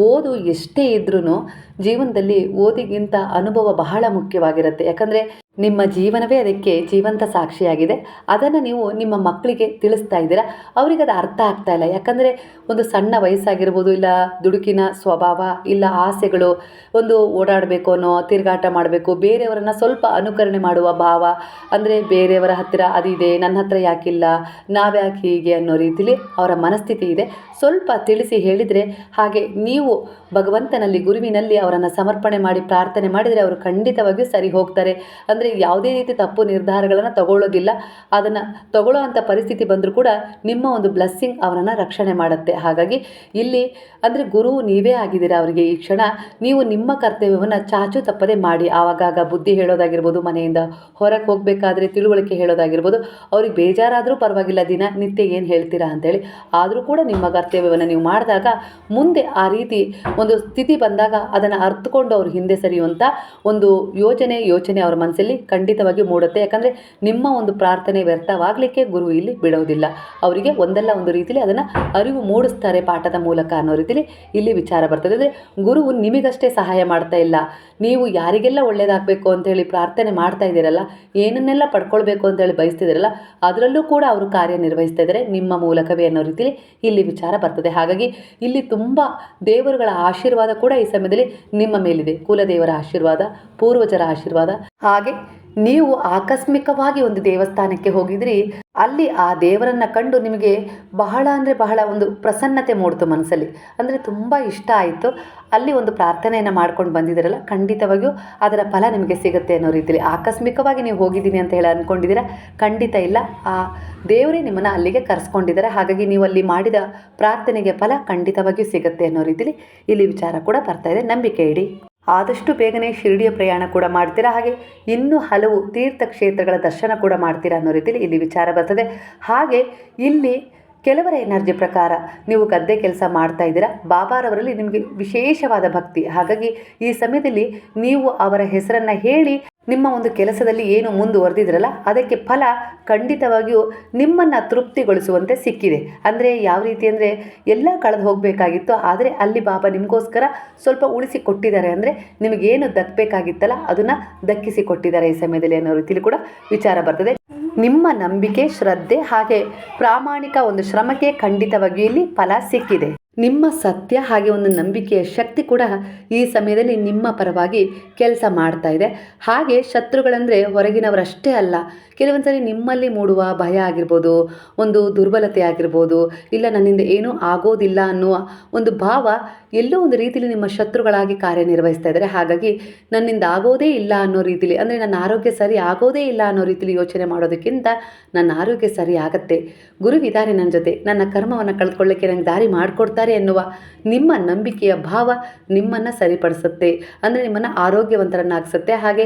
ಓದು ಎಷ್ಟೇ ಇದ್ರೂ ಜೀವನದಲ್ಲಿ ಓದಿಗಿಂತ ಅನುಭವ ಬಹಳ ಮುಖ್ಯವಾಗಿರುತ್ತೆ. ಯಾಕಂದರೆ ನಿಮ್ಮ ಜೀವನವೇ ಅದಕ್ಕೆ ಜೀವಂತ ಸಾಕ್ಷಿಯಾಗಿದೆ. ಅದನ್ನು ನೀವು ನಿಮ್ಮ ಮಕ್ಕಳಿಗೆ ತಿಳಿಸ್ತಾ ಇದ್ದೀರಾ? ಅವರಿಗೆ ಅದು ಅರ್ಥ ಆಗ್ತಾ ಇಲ್ಲ. ಯಾಕಂದರೆ ಒಂದು ಸಣ್ಣ ವಯಸ್ಸಾಗಿರ್ಬೋದು, ಇಲ್ಲ ದುಡುಕಿನ ಸ್ವಭಾವ, ಇಲ್ಲ ಆಸೆಗಳು, ಒಂದು ಓಡಾಡಬೇಕು ಅನ್ನೋ, ತಿರುಗಾಟ ಮಾಡಬೇಕು, ಬೇರೆಯವರನ್ನು ಸ್ವಲ್ಪ ಅನುಕರಣೆ ಮಾಡುವ ಭಾವ, ಅಂದರೆ ಬೇರೆಯವರ ಹತ್ತಿರ ಅದಿದೆ ನನ್ನ ಹತ್ರ ಯಾಕಿಲ್ಲ, ನಾವ್ಯಾಕೆ ಹೀಗೆ ಅನ್ನೋ ರೀತಿಲಿ ಅವರ ಮನಸ್ಥಿತಿ ಇದೆ. ಸ್ವಲ್ಪ ತಿಳಿಸಿ ಹೇಳಿದರೆ ಹಾಗೆ ನೀವು ಭಗವಂತನಲ್ಲಿ, ಗುರುವಿನಲ್ಲಿ ಅವರನ್ನು ಸಮರ್ಪಣೆ ಮಾಡಿ, ಪ್ರಾರ್ಥನೆ ಮಾಡಿದರೆ ಅವರು ಖಂಡಿತವಾಗಿಯೂ ಸರಿ ಹೋಗ್ತಾರೆ. ಅಂದರೆ ಯಾವುದೇ ರೀತಿ ತಪ್ಪು ನಿರ್ಧಾರಗಳನ್ನು ತಗೊಳ್ಳೋದಿಲ್ಲ, ಅದನ್ನು ತಗೊಳ್ಳೋ ಅಂಥ ಪರಿಸ್ಥಿತಿ ಬಂದರೂ ಕೂಡ ನಿಮ್ಮ ಒಂದು ಬ್ಲೆಸ್ಸಿಂಗ್ ಅವರನ್ನು ರಕ್ಷಣೆ ಮಾಡುತ್ತೆ. ಹಾಗಾಗಿ ಇಲ್ಲಿ ಅಂದರೆ ಗುರು ನೀವೇ ಆಗಿದ್ದೀರಾ ಅವರಿಗೆ ಈ ಕ್ಷಣ, ನೀವು ನಿಮ್ಮ ಕರ್ತವ್ಯವನ್ನು ಚಾಚು ತಪ್ಪದೆ ಮಾಡಿ. ಆವಾಗಾಗ ಬುದ್ಧಿ ಹೇಳೋದಾಗಿರ್ಬೋದು, ಮನೆಯಿಂದ ಹೊರಗೆ ಹೋಗಬೇಕಾದ್ರೆ ತಿಳುವಳಿಕೆ ಹೇಳೋದಾಗಿರ್ಬೋದು, ಅವ್ರಿಗೆ ಬೇಜಾರಾದರೂ ಪರವಾಗಿಲ್ಲ, ದಿನ ನಿತ್ಯ ಏನು ಹೇಳ್ತೀರಾ ಅಂತೇಳಿ. ಆದರೂ ಕೂಡ ನಿಮ್ಮ ಕರ್ತವ್ಯವನ್ನು ನೀವು ಮಾಡಿದಾಗ ಮುಂದೆ ಆ ರೀತಿ ಒಂದು ಸ್ಥಿತಿ ಬಂದಾಗ ಅದನ್ನು ಅರ್ಥಕೊಂಡು ಅವ್ರು ಹಿಂದೆ ಸರಿಯುವಂಥ ಒಂದು ಯೋಜನೆ ಯೋಚನೆ ಅವರ ಮನಸ್ಸಲ್ಲಿ ಖಂಡಿತವಾಗಿ ಮೂಡುತ್ತೆ. ಯಾಕಂದರೆ ನಿಮ್ಮ ಒಂದು ಪ್ರಾರ್ಥನೆ ವ್ಯರ್ಥವಾಗಲಿಕ್ಕೆ ಗುರು ಇಲ್ಲಿ ಬಿಡೋದಿಲ್ಲ. ಅವರಿಗೆ ಒಂದಲ್ಲ ಒಂದು ರೀತಿಯಲ್ಲಿ ಅದನ್ನು ಅರಿವು ಮೂಡಿಸ್ತಾರೆ ಪಾಠದ ಮೂಲಕ ಅನ್ನೋ ರೀತಿಯಲ್ಲಿ ಇಲ್ಲಿ ವಿಚಾರ ಬರ್ತದೆ. ಅಂದರೆ ಗುರು ನಿಮಗಷ್ಟೇ ಸಹಾಯ ಮಾಡ್ತಾ ಇಲ್ಲ. ನೀವು ಯಾರಿಗೆಲ್ಲ ಒಳ್ಳೇದಾಗಬೇಕು ಅಂತೇಳಿ ಪ್ರಾರ್ಥನೆ ಮಾಡ್ತಾ ಇದ್ದೀರಲ್ಲ, ಏನನ್ನೆಲ್ಲ ಪಡ್ಕೊಳ್ಬೇಕು ಅಂತೇಳಿ ಬಯಸ್ತಿದ್ದೀರಲ್ಲ, ಅದರಲ್ಲೂ ಕೂಡ ಅವರು ಕಾರ್ಯನಿರ್ವಹಿಸ್ತಾ ಇದ್ದಾರೆ ನಿಮ್ಮ ಮೂಲಕವೇ ಅನ್ನೋ ರೀತಿಯಲ್ಲಿ ಇಲ್ಲಿ ವಿಚಾರ ಬರ್ತದೆ. ಹಾಗಾಗಿ ಇಲ್ಲಿ ತುಂಬ ದೇವರುಗಳ ಆಶೀರ್ವಾದ ಕೂಡ ಈ ಸಮಯದಲ್ಲಿ ನಿಮ್ಮ ಮೇಲಿದೆ. ಕುಲದೇವರ ಆಶೀರ್ವಾದ, ಪೂರ್ವಜರ ಆಶೀರ್ವಾದ. ಹಾಗೆ ನೀವು ಆಕಸ್ಮಿಕವಾಗಿ ಒಂದು ದೇವಸ್ಥಾನಕ್ಕೆ ಹೋಗಿದ್ರಿ, ಅಲ್ಲಿ ಆ ದೇವರನ್ನು ಕಂಡು ನಿಮಗೆ ಬಹಳ ಅಂದರೆ ಬಹಳ ಒಂದು ಪ್ರಸನ್ನತೆ ಮೂಡಿತು ಮನಸ್ಸಲ್ಲಿ. ಅಂದರೆ ತುಂಬ ಇಷ್ಟ ಆಯಿತು. ಅಲ್ಲಿ ಒಂದು ಪ್ರಾರ್ಥನೆಯನ್ನು ಮಾಡ್ಕೊಂಡು ಬಂದಿದ್ದೀರಲ್ಲ, ಖಂಡಿತವಾಗಿಯೂ ಅದರ ಫಲ ನಿಮಗೆ ಸಿಗುತ್ತೆ ಅನ್ನೋ ರೀತಿಯಲ್ಲಿ ಆಕಸ್ಮಿಕವಾಗಿ ನೀವು ಹೋಗಿದ್ದೀನಿ ಅಂತ ಹೇಳಿ ಅಂದ್ಕೊಂಡಿದ್ದೀರಾ ಖಂಡಿತ ಇಲ್ಲ. ಆ ದೇವರೇ ನಿಮ್ಮನ್ನು ಅಲ್ಲಿಗೆ ಕರೆಸ್ಕೊಂಡಿದ್ದಾರೆ. ಹಾಗಾಗಿ ನೀವು ಅಲ್ಲಿ ಮಾಡಿದ ಪ್ರಾರ್ಥನೆಗೆ ಫಲ ಖಂಡಿತವಾಗಿಯೂ ಸಿಗುತ್ತೆ ಅನ್ನೋ ರೀತಿಯಲ್ಲಿ ಇಲ್ಲಿ ವಿಚಾರ ಕೂಡ ಬರ್ತಾ ಇದೆ. ನಂಬಿಕೆ ಇಡಿ. ಆದಷ್ಟು ಬೇಗನೆ ಶಿರಡಿಯ ಪ್ರಯಾಣ ಕೂಡ ಮಾಡ್ತೀರಾ? ಹಾಗೆ ಇನ್ನೂ ಹಲವು ತೀರ್ಥಕ್ಷೇತ್ರಗಳ ದರ್ಶನ ಕೂಡ ಮಾಡ್ತೀರಾ ಅನ್ನೋ ರೀತಿಯಲ್ಲಿ ಇಲ್ಲಿ ವಿಚಾರ ಬರ್ತದೆ. ಹಾಗೆ ಇಲ್ಲಿ ಕೆಲವರ ಎನರ್ಜಿ ಪ್ರಕಾರ ನೀವು ಗದ್ದೆ ಕೆಲಸ ಮಾಡ್ತಾ ಇದ್ದೀರಾ? ಬಾಬಾರವರಲ್ಲಿ ನಿಮಗೆ ವಿಶೇಷವಾದ ಭಕ್ತಿ. ಹಾಗಾಗಿ ಈ ಸಮಯದಲ್ಲಿ ನೀವು ಅವರ ಹೆಸರನ್ನು ಹೇಳಿ ನಿಮ್ಮ ಒಂದು ಕೆಲಸದಲ್ಲಿ ಏನು ಮುಂದುವರೆದಿದ್ರಲ್ಲ, ಅದಕ್ಕೆ ಫಲ ಖಂಡಿತವಾಗಿಯೂ ನಿಮ್ಮನ್ನು ತೃಪ್ತಿಗೊಳಿಸುವಂತೆ ಸಿಕ್ಕಿದೆ. ಅಂದರೆ ಯಾವ ರೀತಿ ಅಂದರೆ, ಎಲ್ಲ ಕಳೆದು ಹೋಗಬೇಕಾಗಿತ್ತು, ಆದರೆ ಅಲ್ಲಿ ಬಾಬಾ ನಿಮಗೋಸ್ಕರ ಸ್ವಲ್ಪ ಉಳಿಸಿ ಕೊಟ್ಟಿದ್ದಾರೆ ಅಂದರೆ, ನಿಮಗೇನು ದಕ್ಕಬೇಕಾಗಿತ್ತಲ್ಲ ಅದನ್ನು ದಕ್ಕಿಸಿ ಕೊಟ್ಟಿದ್ದಾರೆ ಈ ಸಮಯದಲ್ಲಿ ಅನ್ನೋ ರೀತಿಯಲ್ಲಿ ಕೂಡ ವಿಚಾರ ಬರ್ತದೆ. ನಿಮ್ಮ ನಂಬಿಕೆ, ಶ್ರದ್ಧೆ ಹಾಗೆ ಪ್ರಾಮಾಣಿಕ ಒಂದು ಶ್ರಮಕ್ಕೆ ಖಂಡಿತವಾಗಿಯೂ ಇಲ್ಲಿ ಫಲ ಸಿಕ್ಕಿದೆ. ನಿಮ್ಮ ಸತ್ಯ ಹಾಗೆ ಒಂದು ನಂಬಿಕೆಯ ಶಕ್ತಿ ಕೂಡ ಈ ಸಮಯದಲ್ಲಿ ನಿಮ್ಮ ಪರವಾಗಿ ಕೆಲಸ ಮಾಡ್ತಾ ಇದೆ. ಹಾಗೆ ಶತ್ರುಗಳಂದರೆ ಹೊರಗಿನವರಷ್ಟೇ ಅಲ್ಲ ಕೆಲವೊಂದು ಸರಿ ನಿಮ್ಮಲ್ಲಿ ಮೂಡುವ ಭಯ ಆಗಿರ್ಬೋದು, ಒಂದು ದುರ್ಬಲತೆ ಆಗಿರ್ಬೋದು, ಇಲ್ಲ ನನ್ನಿಂದ ಏನೂ ಆಗೋದಿಲ್ಲ ಅನ್ನುವ ಒಂದು ಭಾವ ಎಲ್ಲೋ ಒಂದು ರೀತಿಯಲ್ಲಿ ನಿಮ್ಮ ಶತ್ರುಗಳಾಗಿ ಕಾರ್ಯನಿರ್ವಹಿಸ್ತಾ ಇದ್ದಾರೆ. ಹಾಗಾಗಿ ನನ್ನಿಂದ ಆಗೋದೇ ಇಲ್ಲ ಅನ್ನೋ ರೀತಿಲಿ, ಅಂದರೆ ನನ್ನ ಆರೋಗ್ಯ ಸರಿ ಆಗೋದೇ ಇಲ್ಲ ಅನ್ನೋ ರೀತಿಲಿ ಯೋಚನೆ ಮಾಡೋದಕ್ಕಿಂತ ನನ್ನ ಆರೋಗ್ಯ ಸರಿ ಆಗತ್ತೆ. ಗುರುವಿದ್ದಾರೆ ನನ್ನ ಜೊತೆ, ನನ್ನ ಕರ್ಮವನ್ನು ಕಳೆದುಕೊಳ್ಳಕ್ಕೆ ನನಗೆ ದಾರಿ ಮಾಡಿಕೊಡ್ತಾರೆ. ಎನ್ನುವ ನಿಮ್ಮ ನಂಬಿಕೆಯ ಭಾವ ನಿಮ್ಮನ್ನು ಸರಿಪಡಿಸುತ್ತೆ. ಅಂದರೆ ನಿಮ್ಮನ್ನು ಆರೋಗ್ಯವಂತರನ್ನಾಗಿಸುತ್ತೆ. ಹಾಗೆ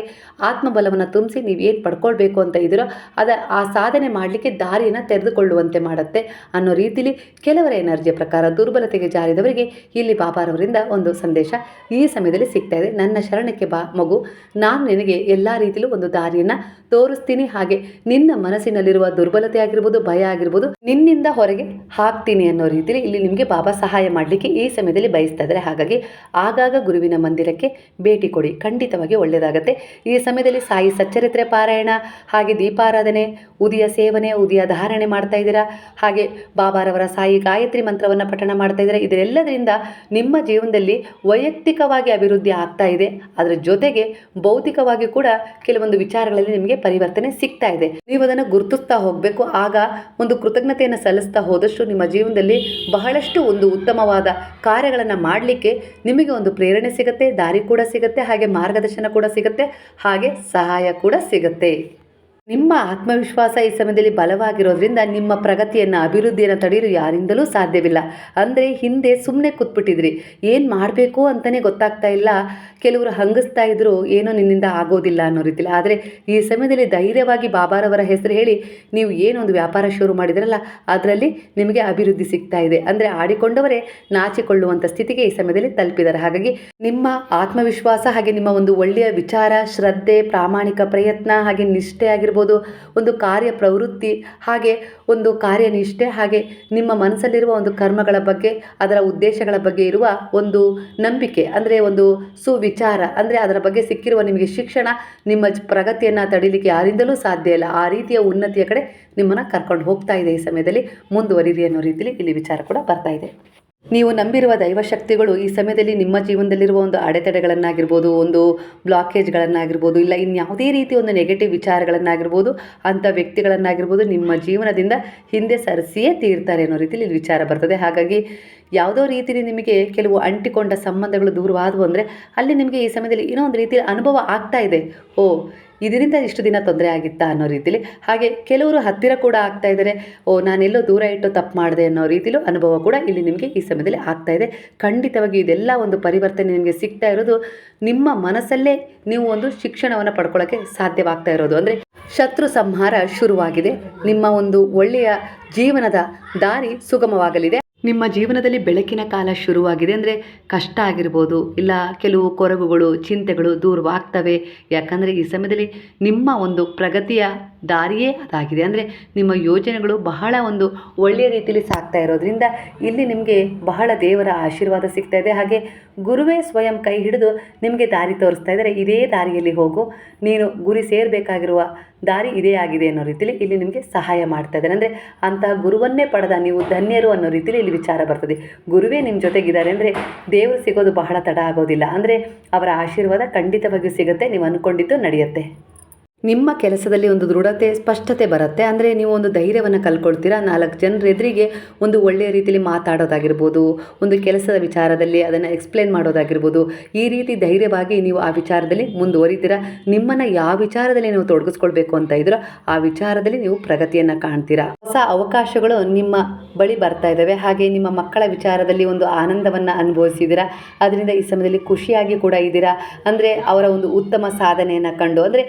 ಆತ್ಮಬಲವನ್ನು ತುಂಬಿಸಿ ನೀವು ಏನು ಪಡ್ಕೊಳ್ಬೇಕು ಅಂತ ಇದ್ದೀರೋ ಅದ ಆ ಸಾಧನೆ ಮಾಡಲಿಕ್ಕೆ ದಾರಿಯನ್ನು ತೆರೆದುಕೊಳ್ಳುವಂತೆ ಮಾಡುತ್ತೆ ಅನ್ನೋ ರೀತಿಲಿ ಕೆಲವರ ಎನರ್ಜಿಯ ಪ್ರಕಾರ ದುರ್ಬಲತೆಗೆ ಜಾರಿದವರಿಗೆ ಇಲ್ಲಿ ಬಾಬಾರವರಿಂದ ಒಂದು ಸಂದೇಶ ಈ ಸಮಯದಲ್ಲಿ ಸಿಗ್ತಾ ಇದೆ. ನನ್ನ ಶರಣಕ್ಕೆ ಬಾ ಮಗು. ನಾನು ನಿನಗೆ ಎಲ್ಲ ರೀತಿಲೂ ಒಂದು ದಾರಿಯನ್ನು ತೋರಿಸ್ತೀನಿ. ಹಾಗೆ ನಿನ್ನ ಮನಸ್ಸಿನಲ್ಲಿರುವ ದುರ್ಬಲತೆ ಆಗಿರ್ಬೋದು, ಭಯ ಆಗಿರ್ಬೋದು ನಿನ್ನಿಂದ ಹೊರಗೆ ಹಾಕ್ತೀನಿ ಅನ್ನೋ ರೀತಿಯಲ್ಲಿ ಇಲ್ಲಿ ನಿಮಗೆ ಬಾಬಾ ಸಹಾಯ ಮಾಡಲಿಕ್ಕೆ ಈ ಸಮಯದಲ್ಲಿ ಬಯಸ್ತಾ ಇದ್ದಾರೆ. ಹಾಗಾಗಿ ಆಗಾಗ ಗುರುವಿನ ಮಂದಿರಕ್ಕೆ ಭೇಟಿ ಕೊಡಿ. ಖಂಡಿತವಾಗಿ ಒಳ್ಳೆಯದಾಗತ್ತೆ ಈ ಸಮಯದಲ್ಲಿ ಸಾಯಿ ಸಚ್ಚರಿತ್ರೆ ಪಾರಾಯಣ, ಹಾಗೆ ದೀಪಾರಾಧನೆ, ಉದಿಯ ಸೇವನೆ, ಉದಿಯ ಧಾರಣೆ ಮಾಡ್ತಾ ಇದ್ದೀರಾ? ಹಾಗೆ ಬಾಬಾರವರ ಸಾಯಿ ಗಾಯತ್ರಿ ಮಂತ್ರವನ್ನು ಪಠಣ ಮಾಡ್ತಾ ಇದ್ದೀರಾ? ಇದರೆಲ್ಲದರಿಂದ ನಿಮ್ಮ ಜೀವನದಲ್ಲಿ ವೈಯಕ್ತಿಕವಾಗಿ ಅಭಿವೃದ್ಧಿ ಆಗ್ತಾ ಇದೆ. ಅದರ ಜೊತೆಗೆ ಭೌತಿಕವಾಗಿ ಕೂಡ ಕೆಲವೊಂದು ವಿಚಾರಗಳಲ್ಲಿ ನಿಮಗೆ ಪರಿವರ್ತನೆ ಸಿಗ್ತಾ ಇದೆ. ನೀವು ಅದನ್ನು ಗುರುತಿಸ್ತಾ ಹೋಗಬೇಕು. ಆಗ ಒಂದು ಕೃತಜ್ಞತೆಯನ್ನು ಸಲ್ಲಿಸ್ತಾ ಹೋದಷ್ಟು ನಿಮ್ಮ ಜೀವನದಲ್ಲಿ ಬಹಳಷ್ಟು ಒಂದು ಉತ್ತಮವಾದ ಕಾರ್ಯಗಳನ್ನು ಮಾಡಲಿಕ್ಕೆ ನಿಮಗೆ ಒಂದು ಪ್ರೇರಣೆ ಸಿಗುತ್ತೆ, ದಾರಿ ಕೂಡ ಸಿಗುತ್ತೆ, ಹಾಗೆ ಮಾರ್ಗದರ್ಶನ ಕೂಡ ಸಿಗುತ್ತೆ, ಹಾಗೆ ಸಹಾಯ ಕೂಡ ಸಿಗುತ್ತೆ. ನಿಮ್ಮ ಆತ್ಮವಿಶ್ವಾಸ ಈ ಸಮಯದಲ್ಲಿ ಬಲವಾಗಿರೋದ್ರಿಂದ ನಿಮ್ಮ ಪ್ರಗತಿಯನ್ನು, ಅಭಿವೃದ್ಧಿಯನ್ನು ತಡೆಯಲು ಯಾರಿಂದಲೂ ಸಾಧ್ಯವಿಲ್ಲ. ಅಂದರೆ ಹಿಂದೆ ಸುಮ್ಮನೆ ಕೂತ್ಬಿಟ್ಟಿದ್ರಿ. ಏನು ಮಾಡಬೇಕು ಅಂತಲೇ ಗೊತ್ತಾಗ್ತಾ ಇಲ್ಲ. ಕೆಲವರು ಹಂಗಿಸ್ತಾ ಇದ್ರು ಏನೋ ನಿನ್ನಿಂದ ಆಗೋದಿಲ್ಲ ಅನ್ನೋ ರೀತಿಲಿ. ಆದರೆ ಈ ಸಮಯದಲ್ಲಿ ಧೈರ್ಯವಾಗಿ ಬಾಬಾರವರ ಹೆಸರು ಹೇಳಿ ನೀವು ಏನೊಂದು ವ್ಯಾಪಾರ ಶುರು ಮಾಡಿದ್ರಲ್ಲ, ಅದರಲ್ಲಿ ನಿಮಗೆ ಅಭಿವೃದ್ಧಿ ಸಿಗ್ತಾ ಇದೆ. ಅಂದರೆ ಆಡಿಕೊಂಡವರೇ ನಾಚಿಕೊಳ್ಳುವಂಥ ಸ್ಥಿತಿಗೆ ಈ ಸಮಯದಲ್ಲಿ ತಲುಪಿದ್ದಾರೆ. ಹಾಗಾಗಿ ನಿಮ್ಮ ಆತ್ಮವಿಶ್ವಾಸ ಹಾಗೆ ನಿಮ್ಮ ಒಂದು ಒಳ್ಳೆಯ ವಿಚಾರ, ಶ್ರದ್ಧೆ, ಪ್ರಾಮಾಣಿಕ ಪ್ರಯತ್ನ ಹಾಗೆ ನಿಷ್ಠೆ ಆಗಿರ್ಬೋದು ಒಂದು ಕಾರ್ಯ ಪ್ರವೃತ್ತಿ, ಹಾಗೆ ಒಂದು ಕಾರ್ಯನಿಷ್ಠೆ, ಹಾಗೆ ನಿಮ್ಮ ಮನಸ್ಸಲ್ಲಿರುವ ಒಂದು ಕರ್ಮಗಳ ಬಗ್ಗೆ, ಅದರ ಉದ್ದೇಶಗಳ ಬಗ್ಗೆ ಇರುವ ಒಂದು ನಂಬಿಕೆ, ಅಂದರೆ ಒಂದು ಸುವಿಚಾರ, ಅಂದರೆ ಅದರ ಬಗ್ಗೆ ಸಿಕ್ಕಿರುವ ನಿಮಗೆ ಶಿಕ್ಷಣ, ನಿಮ್ಮ ಪ್ರಗತಿಯನ್ನು ತಡೀಲಿಕ್ಕೆ ಯಾರಿಂದಲೂ ಸಾಧ್ಯ ಇಲ್ಲ. ಆ ರೀತಿಯ ಉನ್ನತಿಯ ಕಡೆ ನಿಮ್ಮನ್ನು ಕರ್ಕೊಂಡು ಹೋಗ್ತಾ ಇದೆ ಈ ಸಮಯದಲ್ಲಿ. ಮುಂದುವರಿರಿ ಅನ್ನೋ ರೀತಿಯಲ್ಲಿ ಇಲ್ಲಿ ವಿಚಾರ ಕೂಡ ಬರ್ತಾ ಇದೆ. ನೀವು ನಂಬಿರುವ ದೈವಶಕ್ತಿಗಳು ಈ ಸಮಯದಲ್ಲಿ ನಿಮ್ಮ ಜೀವನದಲ್ಲಿರುವ ಒಂದು ಅಡೆತಡೆಗಳನ್ನಾಗಿರ್ಬೋದು, ಒಂದು ಬ್ಲಾಕೇಜ್ಗಳನ್ನಾಗಿರ್ಬೋದು ಇಲ್ಲ ಇನ್ಯಾವುದೇ ರೀತಿ ಒಂದು ನೆಗೆಟಿವ್ ವಿಚಾರಗಳನ್ನಾಗಿರ್ಬೋದು, ಅಂಥ ವ್ಯಕ್ತಿಗಳನ್ನಾಗಿರ್ಬೋದು ನಿಮ್ಮ ಜೀವನದಿಂದ ಹಿಂದೆ ಸರಿಸಿಯೇ ತೀರ್ತಾರೆ ಅನ್ನೋ ರೀತಿಯಲ್ಲಿ ವಿಚಾರ ಬರ್ತದೆ. ಹಾಗಾಗಿ ಯಾವುದೋ ರೀತಿಯಲ್ಲಿ ನಿಮಗೆ ಕೆಲವು ಅಂಟಿಕೊಂಡ ಸಂಬಂಧಗಳು ದೂರವಾದವು ಅಂದರೆ ಅಲ್ಲಿ ನಿಮಗೆ ಈ ಸಮಯದಲ್ಲಿ ಏನೋ ಒಂದು ರೀತಿಯಲ್ಲಿ ಅನುಭವ ಆಗ್ತಾ ಇದೆ. ಓ, ಇದರಿಂದ ಇಷ್ಟು ದಿನ ತೊಂದರೆ ಆಗಿತ್ತಾ ಅನ್ನೋ ರೀತಿಯಲ್ಲಿ ಹಾಗೆ ಕೆಲವರು ಹತ್ತಿರ ಕೂಡ ಆಗ್ತಾ ಇದ್ದಾರೆ. ಓ, ನಾನೆಲ್ಲೋ ದೂರ ಇಟ್ಟು ತಪ್ಪು ಮಾಡಿದೆ ಅನ್ನೋ ರೀತಿಲೂ ಅನುಭವ ಕೂಡ ಇಲ್ಲಿ ನಿಮಗೆ ಈ ಸಮಯದಲ್ಲಿ ಆಗ್ತಾ ಇದೆ. ಖಂಡಿತವಾಗಿ ಇದೆಲ್ಲ ಒಂದು ಪರಿವರ್ತನೆ ನಿಮಗೆ ಸಿಗ್ತಾ ಇರೋದು ನಿಮ್ಮ ಮನಸ್ಸಲ್ಲೇ ನೀವು ಒಂದು ಶಿಕ್ಷಣವನ್ನು ಪಡ್ಕೊಳ್ಳೋಕ್ಕೆ ಸಾಧ್ಯವಾಗ್ತಾ ಇರೋದು. ಅಂದರೆ ಶತ್ರು ಸಂಹಾರ ಶುರುವಾಗಿದೆ. ನಿಮ್ಮ ಒಂದು ಒಳ್ಳೆಯ ಜೀವನದ ದಾರಿ ಸುಗಮವಾಗಲಿದೆ. ನಿಮ್ಮ ಜೀವನದಲ್ಲಿ ಬೆಳಕಿನ ಕಾಲ ಶುರುವಾಗಿದೆ ಅಂದರೆ ಕಷ್ಟ ಆಗಿರ್ಬೋದು, ಇಲ್ಲ ಕೆಲವು ಕೊರಗುಗಳು, ಚಿಂತೆಗಳು ದೂರವಾಗ್ತವೆ. ಯಾಕಂದರೆ ಈ ಸಮಯದಲ್ಲಿ ನಿಮ್ಮ ಒಂದು ಪ್ರಗತಿಯ ದಾರಿಯೇ ಅದಾಗಿದೆ. ಅಂದರೆ ನಿಮ್ಮ ಯೋಜನೆಗಳು ಬಹಳ ಒಂದು ಒಳ್ಳೆಯ ರೀತಿಯಲ್ಲಿ ಸಾಗ್ತಾ ಇರೋದ್ರಿಂದ ಇಲ್ಲಿ ನಿಮಗೆ ಬಹಳ ದೇವರ ಆಶೀರ್ವಾದ ಸಿಗ್ತಾ ಇದೆ. ಹಾಗೆ ಗುರುವೇ ಸ್ವಯಂ ಕೈ ಹಿಡಿದು ನಿಮಗೆ ದಾರಿ ತೋರಿಸ್ತಾ ಇದ್ದಾರೆ. ಇದೇ ದಾರಿಯಲ್ಲಿ ಹೋಗು. ನೀನು ಗುರಿ ಸೇರಬೇಕಾಗಿರುವ ದಾರಿ ಇದೇ ಆಗಿದೆ ಅನ್ನೋ ರೀತಿಯಲ್ಲಿ ಇಲ್ಲಿ ನಿಮಗೆ ಸಹಾಯ ಮಾಡ್ತಾ ಇದ್ದಾರೆ. ಅಂದರೆ ಅಂತಹ ಗುರುವನ್ನೇ ಪಡೆದ ನೀವು ಧನ್ಯರು ಅನ್ನೋ ರೀತಿಯಲ್ಲಿ ಇಲ್ಲಿ ವಿಚಾರ ಬರ್ತದೆ. ಗುರುವೇ ನಿಮ್ಮ ಜೊತೆಗಿದ್ದಾರೆ. ಅಂದರೆ ದೇವರು ಸಿಗೋದು ಬಹಳ ತಡ ಆಗೋದಿಲ್ಲ. ಅಂದರೆ ಅವರ ಆಶೀರ್ವಾದ ಖಂಡಿತವಾಗಿಯೂ ಸಿಗುತ್ತೆ. ನೀವು ಅಂದ್ಕೊಂಡಿದ್ದು ನಡೆಯುತ್ತೆ. ನಿಮ್ಮ ಕೆಲಸದಲ್ಲಿ ಒಂದು ದೃಢತೆ, ಸ್ಪಷ್ಟತೆ ಬರುತ್ತೆ. ಅಂದರೆ ನೀವು ಒಂದು ಧೈರ್ಯವನ್ನು ಕಲ್ಕೊಳ್ತೀರಾ? ನಾಲ್ಕು ಜನರ ಎದುರಿಗೆ ಒಂದು ಒಳ್ಳೆಯ ರೀತಿಯಲ್ಲಿ ಮಾತಾಡೋದಾಗಿರ್ಬೋದು, ಒಂದು ಕೆಲಸದ ವಿಚಾರದಲ್ಲಿ ಅದನ್ನು ಎಕ್ಸ್ಪ್ಲೇನ್ ಮಾಡೋದಾಗಿರ್ಬೋದು, ಈ ರೀತಿ ಧೈರ್ಯವಾಗಿ ನೀವು ಆ ವಿಚಾರದಲ್ಲಿ ಮುಂದುವರಿತೀರಾ? ನಿಮ್ಮನ್ನು ಯಾವ ವಿಚಾರದಲ್ಲಿ ನೀವು ತೊಡಗಿಸ್ಕೊಳ್ಬೇಕು ಅಂತ ಇದ್ದೀರೋ ಆ ವಿಚಾರದಲ್ಲಿ ನೀವು ಪ್ರಗತಿಯನ್ನು ಕಾಣ್ತೀರಾ? ಹೊಸ ಅವಕಾಶಗಳು ನಿಮ್ಮ ಬಳಿ ಬರ್ತಾ ಇದ್ದಾವೆ ಹಾಗೆ ನಿಮ್ಮ ಮಕ್ಕಳ ವಿಚಾರದಲ್ಲಿ ಒಂದು ಆನಂದವನ್ನು ಅನುಭವಿಸಿದ್ದೀರಾ ಅದರಿಂದ ಈ ಸಮಯದಲ್ಲಿ ಖುಷಿಯಾಗಿ ಕೂಡ ಇದ್ದೀರಾ? ಅಂದರೆ ಅವರ ಒಂದು ಉತ್ತಮ ಸಾಧನೆಯನ್ನು ಕಂಡು, ಅಂದರೆ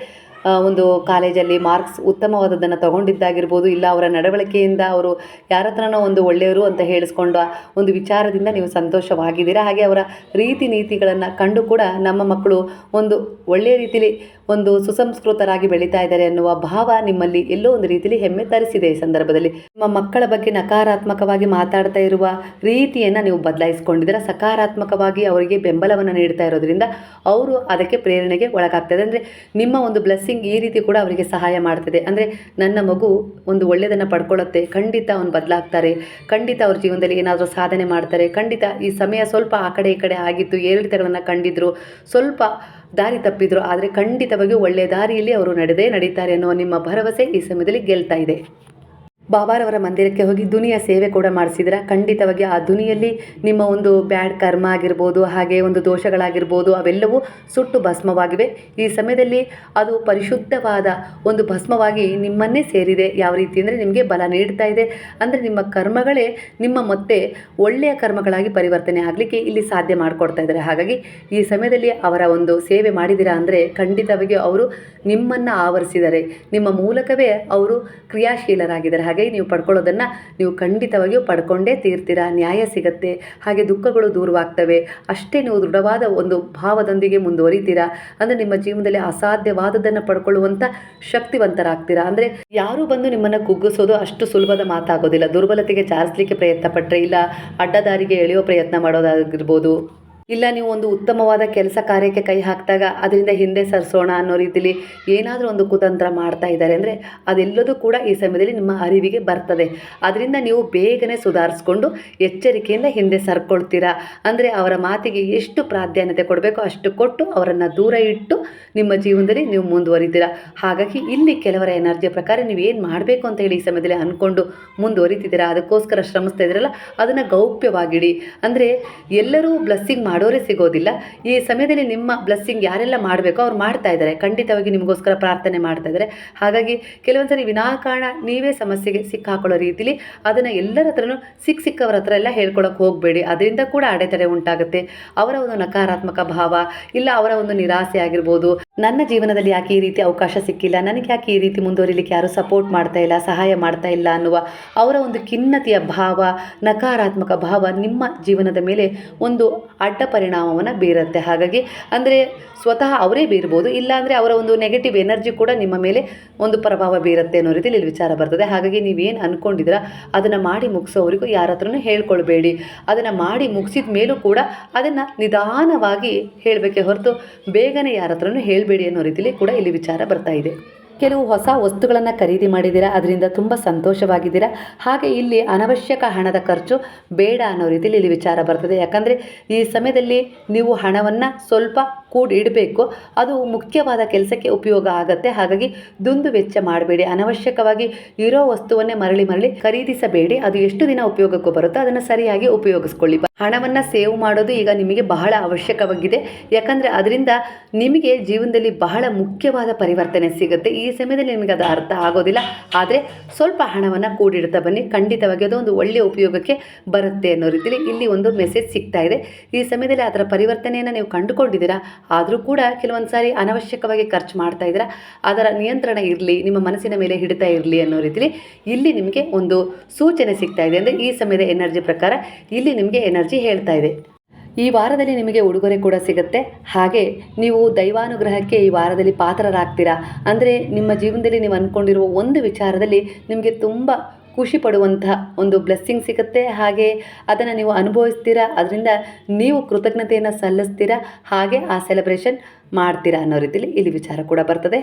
ಒಂದು ಕಾಲೇಜಲ್ಲಿ ಮಾರ್ಕ್ಸ್ ಉತ್ತಮವಾದದ್ದನ್ನು ತಗೊಂಡಿದ್ದಾಗಿರ್ಬೋದು, ಇಲ್ಲ ಅವರ ನಡವಳಿಕೆಯಿಂದ ಅವರು ಯಾರ ಹತ್ರನೋ ಒಂದು ಒಳ್ಳೆಯವರು ಅಂತ ಹೇಳಿಸ್ಕೊಂಡು ಒಂದು ವಿಚಾರದಿಂದ ನೀವು ಸಂತೋಷವಾಗಿದ್ದೀರಾ? ಹಾಗೆ ಅವರ ರೀತಿ ನೀತಿಗಳನ್ನು ಕಂಡು ಕೂಡ ನಮ್ಮ ಮಕ್ಕಳು ಒಂದು ಒಳ್ಳೆಯ ರೀತಿಲಿ ಒಂದು ಸುಸಂಸ್ಕೃತರಾಗಿ ಬೆಳೀತಾ ಇದ್ದಾರೆ ಅನ್ನುವ ಭಾವ ನಿಮ್ಮಲ್ಲಿ ಎಲ್ಲೋ ಒಂದು ರೀತಿಲಿ ಹೆಮ್ಮೆ ತರಿಸಿದೆ ಈ ಸಂದರ್ಭದಲ್ಲಿ. ನಿಮ್ಮ ಮಕ್ಕಳ ಬಗ್ಗೆ ನಕಾರಾತ್ಮಕವಾಗಿ ಮಾತಾಡ್ತಾ ಇರುವ ರೀತಿಯನ್ನು ನೀವು ಬದಲಾಯಿಸ್ಕೊಂಡಿದ್ದೀರಾ? ಸಕಾರಾತ್ಮಕವಾಗಿ ಅವರಿಗೆ ಬೆಂಬಲವನ್ನು ನೀಡ್ತಾ ಇರೋದ್ರಿಂದ ಅವರು ಅದಕ್ಕೆ ಪ್ರೇರಣೆಗೆ ಒಳಗಾಗ್ತದೆ ಅಂದರೆ ನಿಮ್ಮ ಒಂದು ಬ್ಲೆಸ್ಸಿಂಗ್ ಬ್ಲೆಸ್ಸಿಂಗ್ ಈ ರೀತಿ ಕೂಡ ಅವರಿಗೆ ಸಹಾಯ ಮಾಡ್ತದೆ. ಅಂದರೆ ನನ್ನ ಮಗು ಒಂದು ಒಳ್ಳೆಯದನ್ನು ಪಡ್ಕೊಳ್ಳುತ್ತೆ, ಖಂಡಿತ ಅವನು ಬದಲಾಗ್ತಾರೆ, ಖಂಡಿತ ಅವ್ರ ಜೀವನದಲ್ಲಿ ಏನಾದರೂ ಸಾಧನೆ ಮಾಡ್ತಾರೆ, ಖಂಡಿತ ಈ ಸಮಯ ಸ್ವಲ್ಪ ಆ ಕಡೆ ಈ ಕಡೆ ಆಗಿತ್ತು ಏರಿಳಿತಗಳನ್ನು ಕಂಡಿದ್ರು, ಸ್ವಲ್ಪ ದಾರಿ ತಪ್ಪಿದ್ರು, ಆದರೆ ಖಂಡಿತವಾಗಿಯೂ ಒಳ್ಳೆಯ ದಾರಿಯಲ್ಲಿ ಅವರು ನಡೆದೇ ನಡೀತಾರೆ ಅನ್ನೋ ನಿಮ್ಮ ಭರವಸೆ ಈ ಸಮಯದಲ್ಲಿ ಗೆಲ್ತಾ ಇದೆ. ಬಾಬಾರವರ ಮಂದಿರಕ್ಕೆ ಹೋಗಿ ದುನಿಯ ಸೇವೆ ಕೂಡ ಮಾಡಿಸಿದ್ರೆ. ಖಂಡಿತವಾಗಿ ಆ ದುನಿಯಲ್ಲಿ ನಿಮ್ಮ ಒಂದು ಬ್ಯಾಡ್ ಕರ್ಮ ಆಗಿರ್ಬೋದು, ಹಾಗೆ ಒಂದು ದೋಷಗಳಾಗಿರ್ಬೋದು, ಅವೆಲ್ಲವೂ ಸುಟ್ಟು ಭಸ್ಮವಾಗಿವೆ. ಈ ಸಮಯದಲ್ಲಿ ಅದು ಪರಿಶುದ್ಧವಾದ ಒಂದು ಭಸ್ಮವಾಗಿ ನಿಮ್ಮನ್ನೇ ಸೇರಿದೆ. ಯಾವ ರೀತಿ ಅಂದರೆ ನಿಮಗೆ ಬಲ ನೀಡ್ತಾ ಇದೆ. ಅಂದರೆ ನಿಮ್ಮ ಕರ್ಮಗಳೇ ನಿಮ್ಮ ಮತ್ತೆ ಒಳ್ಳೆಯ ಕರ್ಮಗಳಾಗಿ ಪರಿವರ್ತನೆ ಆಗಲಿಕ್ಕೆ ಇಲ್ಲಿ ಸಾಧ್ಯ ಮಾಡಿಕೊಡ್ತಾ ಇದ್ದಾರೆ. ಹಾಗಾಗಿ ಈ ಸಮಯದಲ್ಲಿ ಅವರ ಒಂದು ಸೇವೆ ಮಾಡಿದ್ದೀರಾ ಅಂದರೆ ಖಂಡಿತವಾಗಿ ಅವರು ನಿಮ್ಮನ್ನು ಆವರಿಸಿದ್ದಾರೆ ನಿಮ್ಮ ಮೂಲಕವೇ ಅವರು ಕ್ರಿಯಾಶೀಲರಾಗಿದ್ದಾರೆ. ಹಾಗೆ ನೀವು ಪಡ್ಕೊಳ್ಳೋದನ್ನು ನೀವು ಖಂಡಿತವಾಗಿಯೂ ಪಡ್ಕೊಂಡೇ ತೀರ್ತೀರಾ. ನ್ಯಾಯ ಸಿಗತ್ತೆ. ಹಾಗೆ ದುಃಖಗಳು ದೂರವಾಗ್ತವೆ. ಅಷ್ಟೇ ನೀವು ದೃಢವಾದ ಒಂದು ಭಾವದೊಂದಿಗೆ ಮುಂದುವರಿತೀರಾ. ಅಂದರೆ ನಿಮ್ಮ ಜೀವನದಲ್ಲಿ ಅಸಾಧ್ಯವಾದದನ್ನು ಪಡ್ಕೊಳ್ಳುವಂಥ ಶಕ್ತಿವಂತರಾಗ್ತೀರಾ. ಅಂದರೆ ಯಾರು ಬಂದು ನಿಮ್ಮನ್ನು ಕುಗ್ಗಿಸೋದು ಅಷ್ಟು ಸುಲಭದ ಮಾತಾಗೋದಿಲ್ಲ. ದುರ್ಬಲತೆಗೆ ಜಾರಿಸಲಿಕ್ಕೆ ಪ್ರಯತ್ನ ಪಟ್ಟರೆ ಇಲ್ಲ. ಅಡ್ಡದಾರಿಗೆ ಎಳೆಯೋ ಪ್ರಯತ್ನ ಮಾಡೋದಾಗಿರ್ಬೋದು. ಇಲ್ಲ ನೀವು ಒಂದು ಉತ್ತಮವಾದ ಕೆಲಸ ಕಾರ್ಯಕ್ಕೆ ಕೈ ಹಾಕಿದಾಗ ಅದರಿಂದ ಹಿಂದೆ ಸರಿಸೋಣ ಅನ್ನೋ ರೀತಿಲಿ ಏನಾದರೂ ಒಂದು ಕುತಂತ್ರ ಮಾಡ್ತಾ ಇದ್ದಾರೆ. ಅಂದರೆ ಅದೆಲ್ಲದೂ ಕೂಡ ಈ ಸಮಯದಲ್ಲಿ ನಿಮ್ಮ ಅರಿವಿಗೆ ಬರ್ತದೆ. ಅದರಿಂದ ನೀವು ಬೇಗನೆ ಸುಧಾರಿಸ್ಕೊಂಡು ಎಚ್ಚರಿಕೆಯಿಂದ ಹಿಂದೆ ಸರ್ಕೊಳ್ತೀರಾ? ಅಂದರೆ ಅವರ ಮಾತಿಗೆ ಎಷ್ಟು ಪ್ರಾಧಾನ್ಯತೆ ಕೊಡಬೇಕು ಅಷ್ಟು ಕೊಟ್ಟು ಅವರನ್ನು ದೂರ ಇಟ್ಟು ನಿಮ್ಮ ಜೀವನದಲ್ಲಿ ನೀವು ಮುಂದುವರಿತೀರಾ? ಹಾಗಾಗಿ ಇಲ್ಲಿ ಕೆಲವರ ಎನರ್ಜಿಯ ಪ್ರಕಾರ ನೀವು ಏನು ಮಾಡಬೇಕು ಅಂತ ಹೇಳಿ ಈ ಸಮಯದಲ್ಲಿ ಅಂದ್ಕೊಂಡು ಮುಂದುವರಿತಿದ್ದೀರಾ? ಅದಕ್ಕೋಸ್ಕರ ಶ್ರಮಿಸ್ತಾ ಇದ್ದೀರಲ್ಲ, ಅದನ್ನು ಗೌಪ್ಯವಾಗಿಡಿ. ಅಂದರೆ ಎಲ್ಲರೂ ಬ್ಲೆಸ್ಸಿಂಗ್ ಮಾಡೋರೇ ಸಿಗೋದಿಲ್ಲ. ಈ ಸಮಯದಲ್ಲಿ ನಿಮ್ಮ ಬ್ಲೆಸ್ಸಿಂಗ್ ಯಾರೆಲ್ಲ ಮಾಡಬೇಕೋ ಅವ್ರು ಮಾಡ್ತಾ ಇದ್ದಾರೆ. ಖಂಡಿತವಾಗಿ ನಿಮಗೋಸ್ಕರ ಪ್ರಾರ್ಥನೆ ಮಾಡ್ತಾ ಇದ್ದಾರೆ. ಹಾಗಾಗಿ ಕೆಲವೊಂದು ಸರಿ ವಿನಾಕಾರಣ ನೀವೇ ಸಮಸ್ಯೆಗೆ ಸಿಕ್ಕಾಕೊಳ್ಳೋ ರೀತಿಲಿ ಅದನ್ನು ಎಲ್ಲರ ಹತ್ರನೂ ಸಿಕ್ಕ ಸಿಕ್ಕವ್ರ ಹತ್ರ ಎಲ್ಲ ಹೇಳ್ಕೊಳಕ್ಕೆ ಹೋಗಬೇಡಿ. ಅದರಿಂದ ಕೂಡ ಅಡೆತಡೆ ಉಂಟಾಗುತ್ತೆ. ಅವರ ಒಂದು ನಕಾರಾತ್ಮಕ ಭಾವ ಇಲ್ಲ ಅವರ ಒಂದು ನಿರಾಸೆ ಆಗಿರ್ಬೋದು. ನನ್ನ ಜೀವನದಲ್ಲಿ ಯಾಕೆ ಈ ರೀತಿ ಅವಕಾಶ ಸಿಕ್ಕಿಲ್ಲ? ನನಗೆ ಯಾಕೆ ಈ ರೀತಿ ಮುಂದುವರಿಲಿಕ್ಕೆ ಯಾರು ಸಪೋರ್ಟ್ ಮಾಡ್ತಾ ಇಲ್ಲ, ಸಹಾಯ ಮಾಡ್ತಾ ಇಲ್ಲ ಅನ್ನುವ ಅವರ ಒಂದು ಖಿನ್ನತೆಯ ಭಾವ, ನಕಾರಾತ್ಮಕ ಭಾವ ನಿಮ್ಮ ಜೀವನದ ಮೇಲೆ ಒಂದು ಅಡ್ಡ ಪರಿಣಾಮವನ್ನು ಬೀರುತ್ತೆ. ಹಾಗಾಗಿ ಅಂದರೆ ಸ್ವತಃ ಅವರೇ ಬೀರ್ಬೋದು, ಇಲ್ಲಾಂದರೆ ಅವರ ಒಂದು ನೆಗೆಟಿವ್ ಎನರ್ಜಿ ಕೂಡ ನಿಮ್ಮ ಮೇಲೆ ಒಂದು ಪ್ರಭಾವ ಬೀರುತ್ತೆ ಅನ್ನೋ ರೀತಿಯಲ್ಲಿ ಇಲ್ಲಿ ವಿಚಾರ ಬರ್ತದೆ. ಹಾಗಾಗಿ ನೀವೇನು ಅಂದ್ಕೊಂಡಿದ್ದೀರಾ ಅದನ್ನು ಮಾಡಿ ಮುಗಿಸೋವರೆಗೂ ಯಾರ ಹತ್ರನೂ ಹೇಳ್ಕೊಳ್ಬೇಡಿ. ಅದನ್ನು ಮಾಡಿ ಮುಗಿಸಿದ ಮೇಲೂ ಕೂಡ ಅದನ್ನು ನಿಧಾನವಾಗಿ ಹೇಳಬೇಕೆ ಹೊರತು ಬೇಗನೆ ಯಾರ ಹತ್ರನೂ ಹೇಳಬೇಡಿ ಅನ್ನೋ ರೀತಿಯಲ್ಲಿ ಕೂಡ ಇಲ್ಲಿ ವಿಚಾರ ಬರ್ತಾ ಇದೆ. ಕೆಲವು ಹೊಸ ವಸ್ತುಗಳನ್ನು ಖರೀದಿ ಮಾಡಿದ್ದೀರಾ? ಅದರಿಂದ ತುಂಬ ಸಂತೋಷವಾಗಿದ್ದೀರಾ? ಹಾಗೆ ಇಲ್ಲಿ ಅನವಶ್ಯಕ ಹಣದ ಖರ್ಚು ಬೇಡ ಅನ್ನೋ ರೀತಿಯಲ್ಲಿ ಇಲ್ಲಿ ವಿಚಾರ ಬರ್ತದೆ. ಯಾಕಂದರೆ ಈ ಸಮಯದಲ್ಲಿ ನೀವು ಹಣವನ್ನು ಸ್ವಲ್ಪ ಕೂಡಿ ಇಡಬೇಕು, ಅದು ಮುಖ್ಯವಾದ ಕೆಲಸಕ್ಕೆ ಉಪಯೋಗ ಆಗುತ್ತೆ. ಹಾಗಾಗಿ ದುಂದು ವೆಚ್ಚ ಮಾಡಬೇಡಿ. ಅನವಶ್ಯಕವಾಗಿ ಇರೋ ವಸ್ತುವನ್ನೇ ಮರಳಿ ಮರಳಿ ಖರೀದಿಸಬೇಡಿ. ಅದು ಎಷ್ಟು ದಿನ ಉಪಯೋಗಕ್ಕೂ ಬರುತ್ತೋ ಅದನ್ನು ಸರಿಯಾಗಿ ಉಪಯೋಗಿಸ್ಕೊಳ್ಳಿ. ಹಣವನ್ನು ಸೇವ್ ಮಾಡೋದು ಈಗ ನಿಮಗೆ ಬಹಳ ಅವಶ್ಯಕವಾಗಿದೆ. ಯಾಕಂದರೆ ಅದರಿಂದ ನಿಮಗೆ ಜೀವನದಲ್ಲಿ ಬಹಳ ಮುಖ್ಯವಾದ ಪರಿವರ್ತನೆ ಸಿಗುತ್ತೆ. ಈ ಸಮಯದಲ್ಲಿ ನಿಮಗೆ ಅದು ಅರ್ಥ ಆಗೋದಿಲ್ಲ. ಆದರೆ ಸ್ವಲ್ಪ ಹಣವನ್ನು ಕೂಡಿಡ್ತಾ ಬನ್ನಿ. ಖಂಡಿತವಾಗಿ ಅದು ಒಂದು ಒಳ್ಳೆಯ ಉಪಯೋಗಕ್ಕೆ ಬರುತ್ತೆ ಅನ್ನೋ ರೀತಿಯಲ್ಲಿ ಇಲ್ಲಿ ಒಂದು ಮೆಸೇಜ್ ಸಿಗ್ತಾ ಇದೆ. ಈ ಸಮಯದಲ್ಲಿ ಅದರ ಪರಿವರ್ತನೆಯನ್ನು ನೀವು ಕಂಡುಕೊಂಡಿದ್ದೀರಾ? ಆದರೂ ಕೂಡ ಕೆಲವೊಂದು ಸಾರಿ ಅನವಶ್ಯಕವಾಗಿ ಖರ್ಚು ಮಾಡ್ತಾ ಇದ್ದೀರಾ, ಅದರ ನಿಯಂತ್ರಣ ಇರಲಿ, ನಿಮ್ಮ ಮನಸ್ಸಿನ ಮೇಲೆ ಹಿಡಿತಾ ಇರಲಿ ಅನ್ನೋ ರೀತಿಲಿ ಇಲ್ಲಿ ನಿಮಗೆ ಒಂದು ಸೂಚನೆ ಸಿಗ್ತಾ ಇದೆ ಅಂದರೆ ಈ ಸಮಯದ ಎನರ್ಜಿ ಪ್ರಕಾರ ಇಲ್ಲಿ ನಿಮಗೆ ಎನರ್ಜಿ ಹೇಳ್ತಾ ಇದೆ. ಈ ವಾರದಲ್ಲಿ ನಿಮಗೆ ಉಡುಗೊರೆ ಕೂಡ ಸಿಗುತ್ತೆ. ಹಾಗೆ ನೀವು ದೈವಾನುಗ್ರಹಕ್ಕೆ ಈ ವಾರದಲ್ಲಿ ಪಾತ್ರರಾಗ್ತೀರಾ ಅಂದರೆ ನಿಮ್ಮ ಜೀವನದಲ್ಲಿ ನೀವು ಅಂದ್ಕೊಂಡಿರುವ ಒಂದು ವಿಚಾರದಲ್ಲಿ ನಿಮಗೆ ತುಂಬ ಖುಷಿ ಪಡುವಂತಹ ಒಂದು ಬ್ಲೆಸ್ಸಿಂಗ್ ಸಿಗುತ್ತೆ. ಹಾಗೆ ಅದನ್ನು ನೀವು ಅನುಭವಿಸ್ತೀರಾ? ಅದರಿಂದ ನೀವು ಕೃತಜ್ಞತೆಯನ್ನು ಸಲ್ಲಿಸ್ತೀರಾ? ಹಾಗೆ ಆ ಸೆಲೆಬ್ರೇಷನ್ ಮಾಡ್ತೀರಾ ಅನ್ನೋ ರೀತಿಯಲ್ಲಿ ಇಲ್ಲಿ ವಿಚಾರ ಕೂಡ ಬರ್ತದೆ.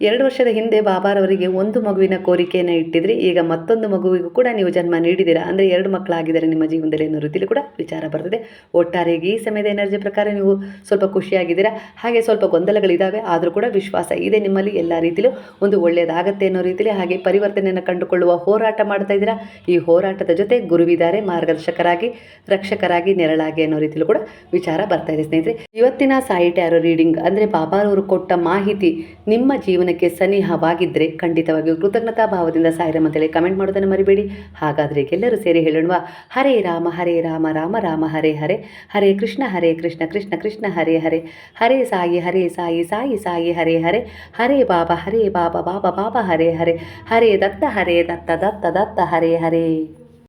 ಎರಡು ವರ್ಷದ ಹಿಂದೆ ಬಾಬಾರವರಿಗೆ ಒಂದು ಮಗುವಿನ ಕೋರಿಕೆಯನ್ನು ಇಟ್ಟಿದ್ರಿ. ಈಗ ಮತ್ತೊಂದು ಮಗುವಿಗೂ ಕೂಡ ನೀವು ಜನ್ಮ ನೀಡಿದ್ದೀರಾ? ಅಂದರೆ ಎರಡು ಮಕ್ಕಳಾಗಿದ್ದಾರೆ ನಿಮ್ಮ ಜೀವನದಲ್ಲಿ ಅನ್ನೋ ರೀತಿಯಲ್ಲಿ ಕೂಡ ವಿಚಾರ ಬರ್ತದೆ. ಒಟ್ಟಾರೆಯಾಗಿ ಈ ಸಮಯದ ಎನರ್ಜಿ ಪ್ರಕಾರ ನೀವು ಸ್ವಲ್ಪ ಖುಷಿಯಾಗಿದ್ದೀರಾ? ಹಾಗೆ ಸ್ವಲ್ಪ ಗೊಂದಲಗಳಿದ್ದಾವೆ ಆದರೂ ಕೂಡ ವಿಶ್ವಾಸ ಇದೆ ನಿಮ್ಮಲ್ಲಿ ಎಲ್ಲ ರೀತಿಯಲ್ಲೂ ಒಂದು ಒಳ್ಳೆಯದಾಗತ್ತೆ ಅನ್ನೋ ರೀತಿಯಲ್ಲಿ ಹಾಗೆ ಪರಿವರ್ತನೆಯನ್ನು ಕಂಡುಕೊಳ್ಳುವ ಹೋರಾಟ ಮಾಡ್ತಾ ಇದ್ದೀರಾ? ಈ ಹೋರಾಟದ ಜೊತೆ ಗುರುವಿದ್ದಾರೆ, ಮಾರ್ಗದರ್ಶಕರಾಗಿ, ರಕ್ಷಕರಾಗಿ, ನೆರಳಾಗಿ ಅನ್ನೋ ರೀತಿಯಲ್ಲೂ ಕೂಡ ವಿಚಾರ ಬರ್ತಾ ಇದೆ ಸ್ನೇಹಿತರೆ. ಇವತ್ತಿನ ಟ್ಯಾರೋ ರೀಡಿಂಗ್ ಅಂದರೆ ಬಾಬಾರವರು ಕೊಟ್ಟ ಮಾಹಿತಿ ನಿಮ್ಮ ಜೀವನಕ್ಕೆ ಸನಿಹವಾಗಿದ್ದರೆ ಖಂಡಿತವಾಗಿಯೂ ಕೃತಜ್ಞತಾ ಭಾವದಿಂದ ಸಾಯಿರಮ್ ಅಂತೇಳಿ ಕಮೆಂಟ್ ಮಾಡೋದನ್ನು ಮರಿಬೇಡಿ. ಹಾಗಾದರೆ ಎಲ್ಲರೂ ಸೇರಿ ಹೇಳೋಣ ಹರೇ ರಾಮ ಹರೇ ರಾಮ ರಾಮ ರಾಮ, ಹರೇ ಹರೇ ಹರೇ ಕೃಷ್ಣ ಹರೇ ಕೃಷ್ಣ ಕೃಷ್ಣ ಕೃಷ್ಣ, ಹರೇ ಹರೇ ಹರೇ ಸಾಯಿ ಹರೇ ಸಾಯಿ ಸಾಯಿ ಸಾಯಿ, ಹರೇ ಹರೇ ಹರೇ ಬಾಬಾ ಹರೇ ಬಾಬಾ ಬಾಬಾ ಬಾಬಾ, ಹರೇ ಹರೇ ಹರೇ ದತ್ತ ಹರೇ ದತ್ತ ದತ್ತ ದತ್ತ, ಹರೇ ಹರೇ.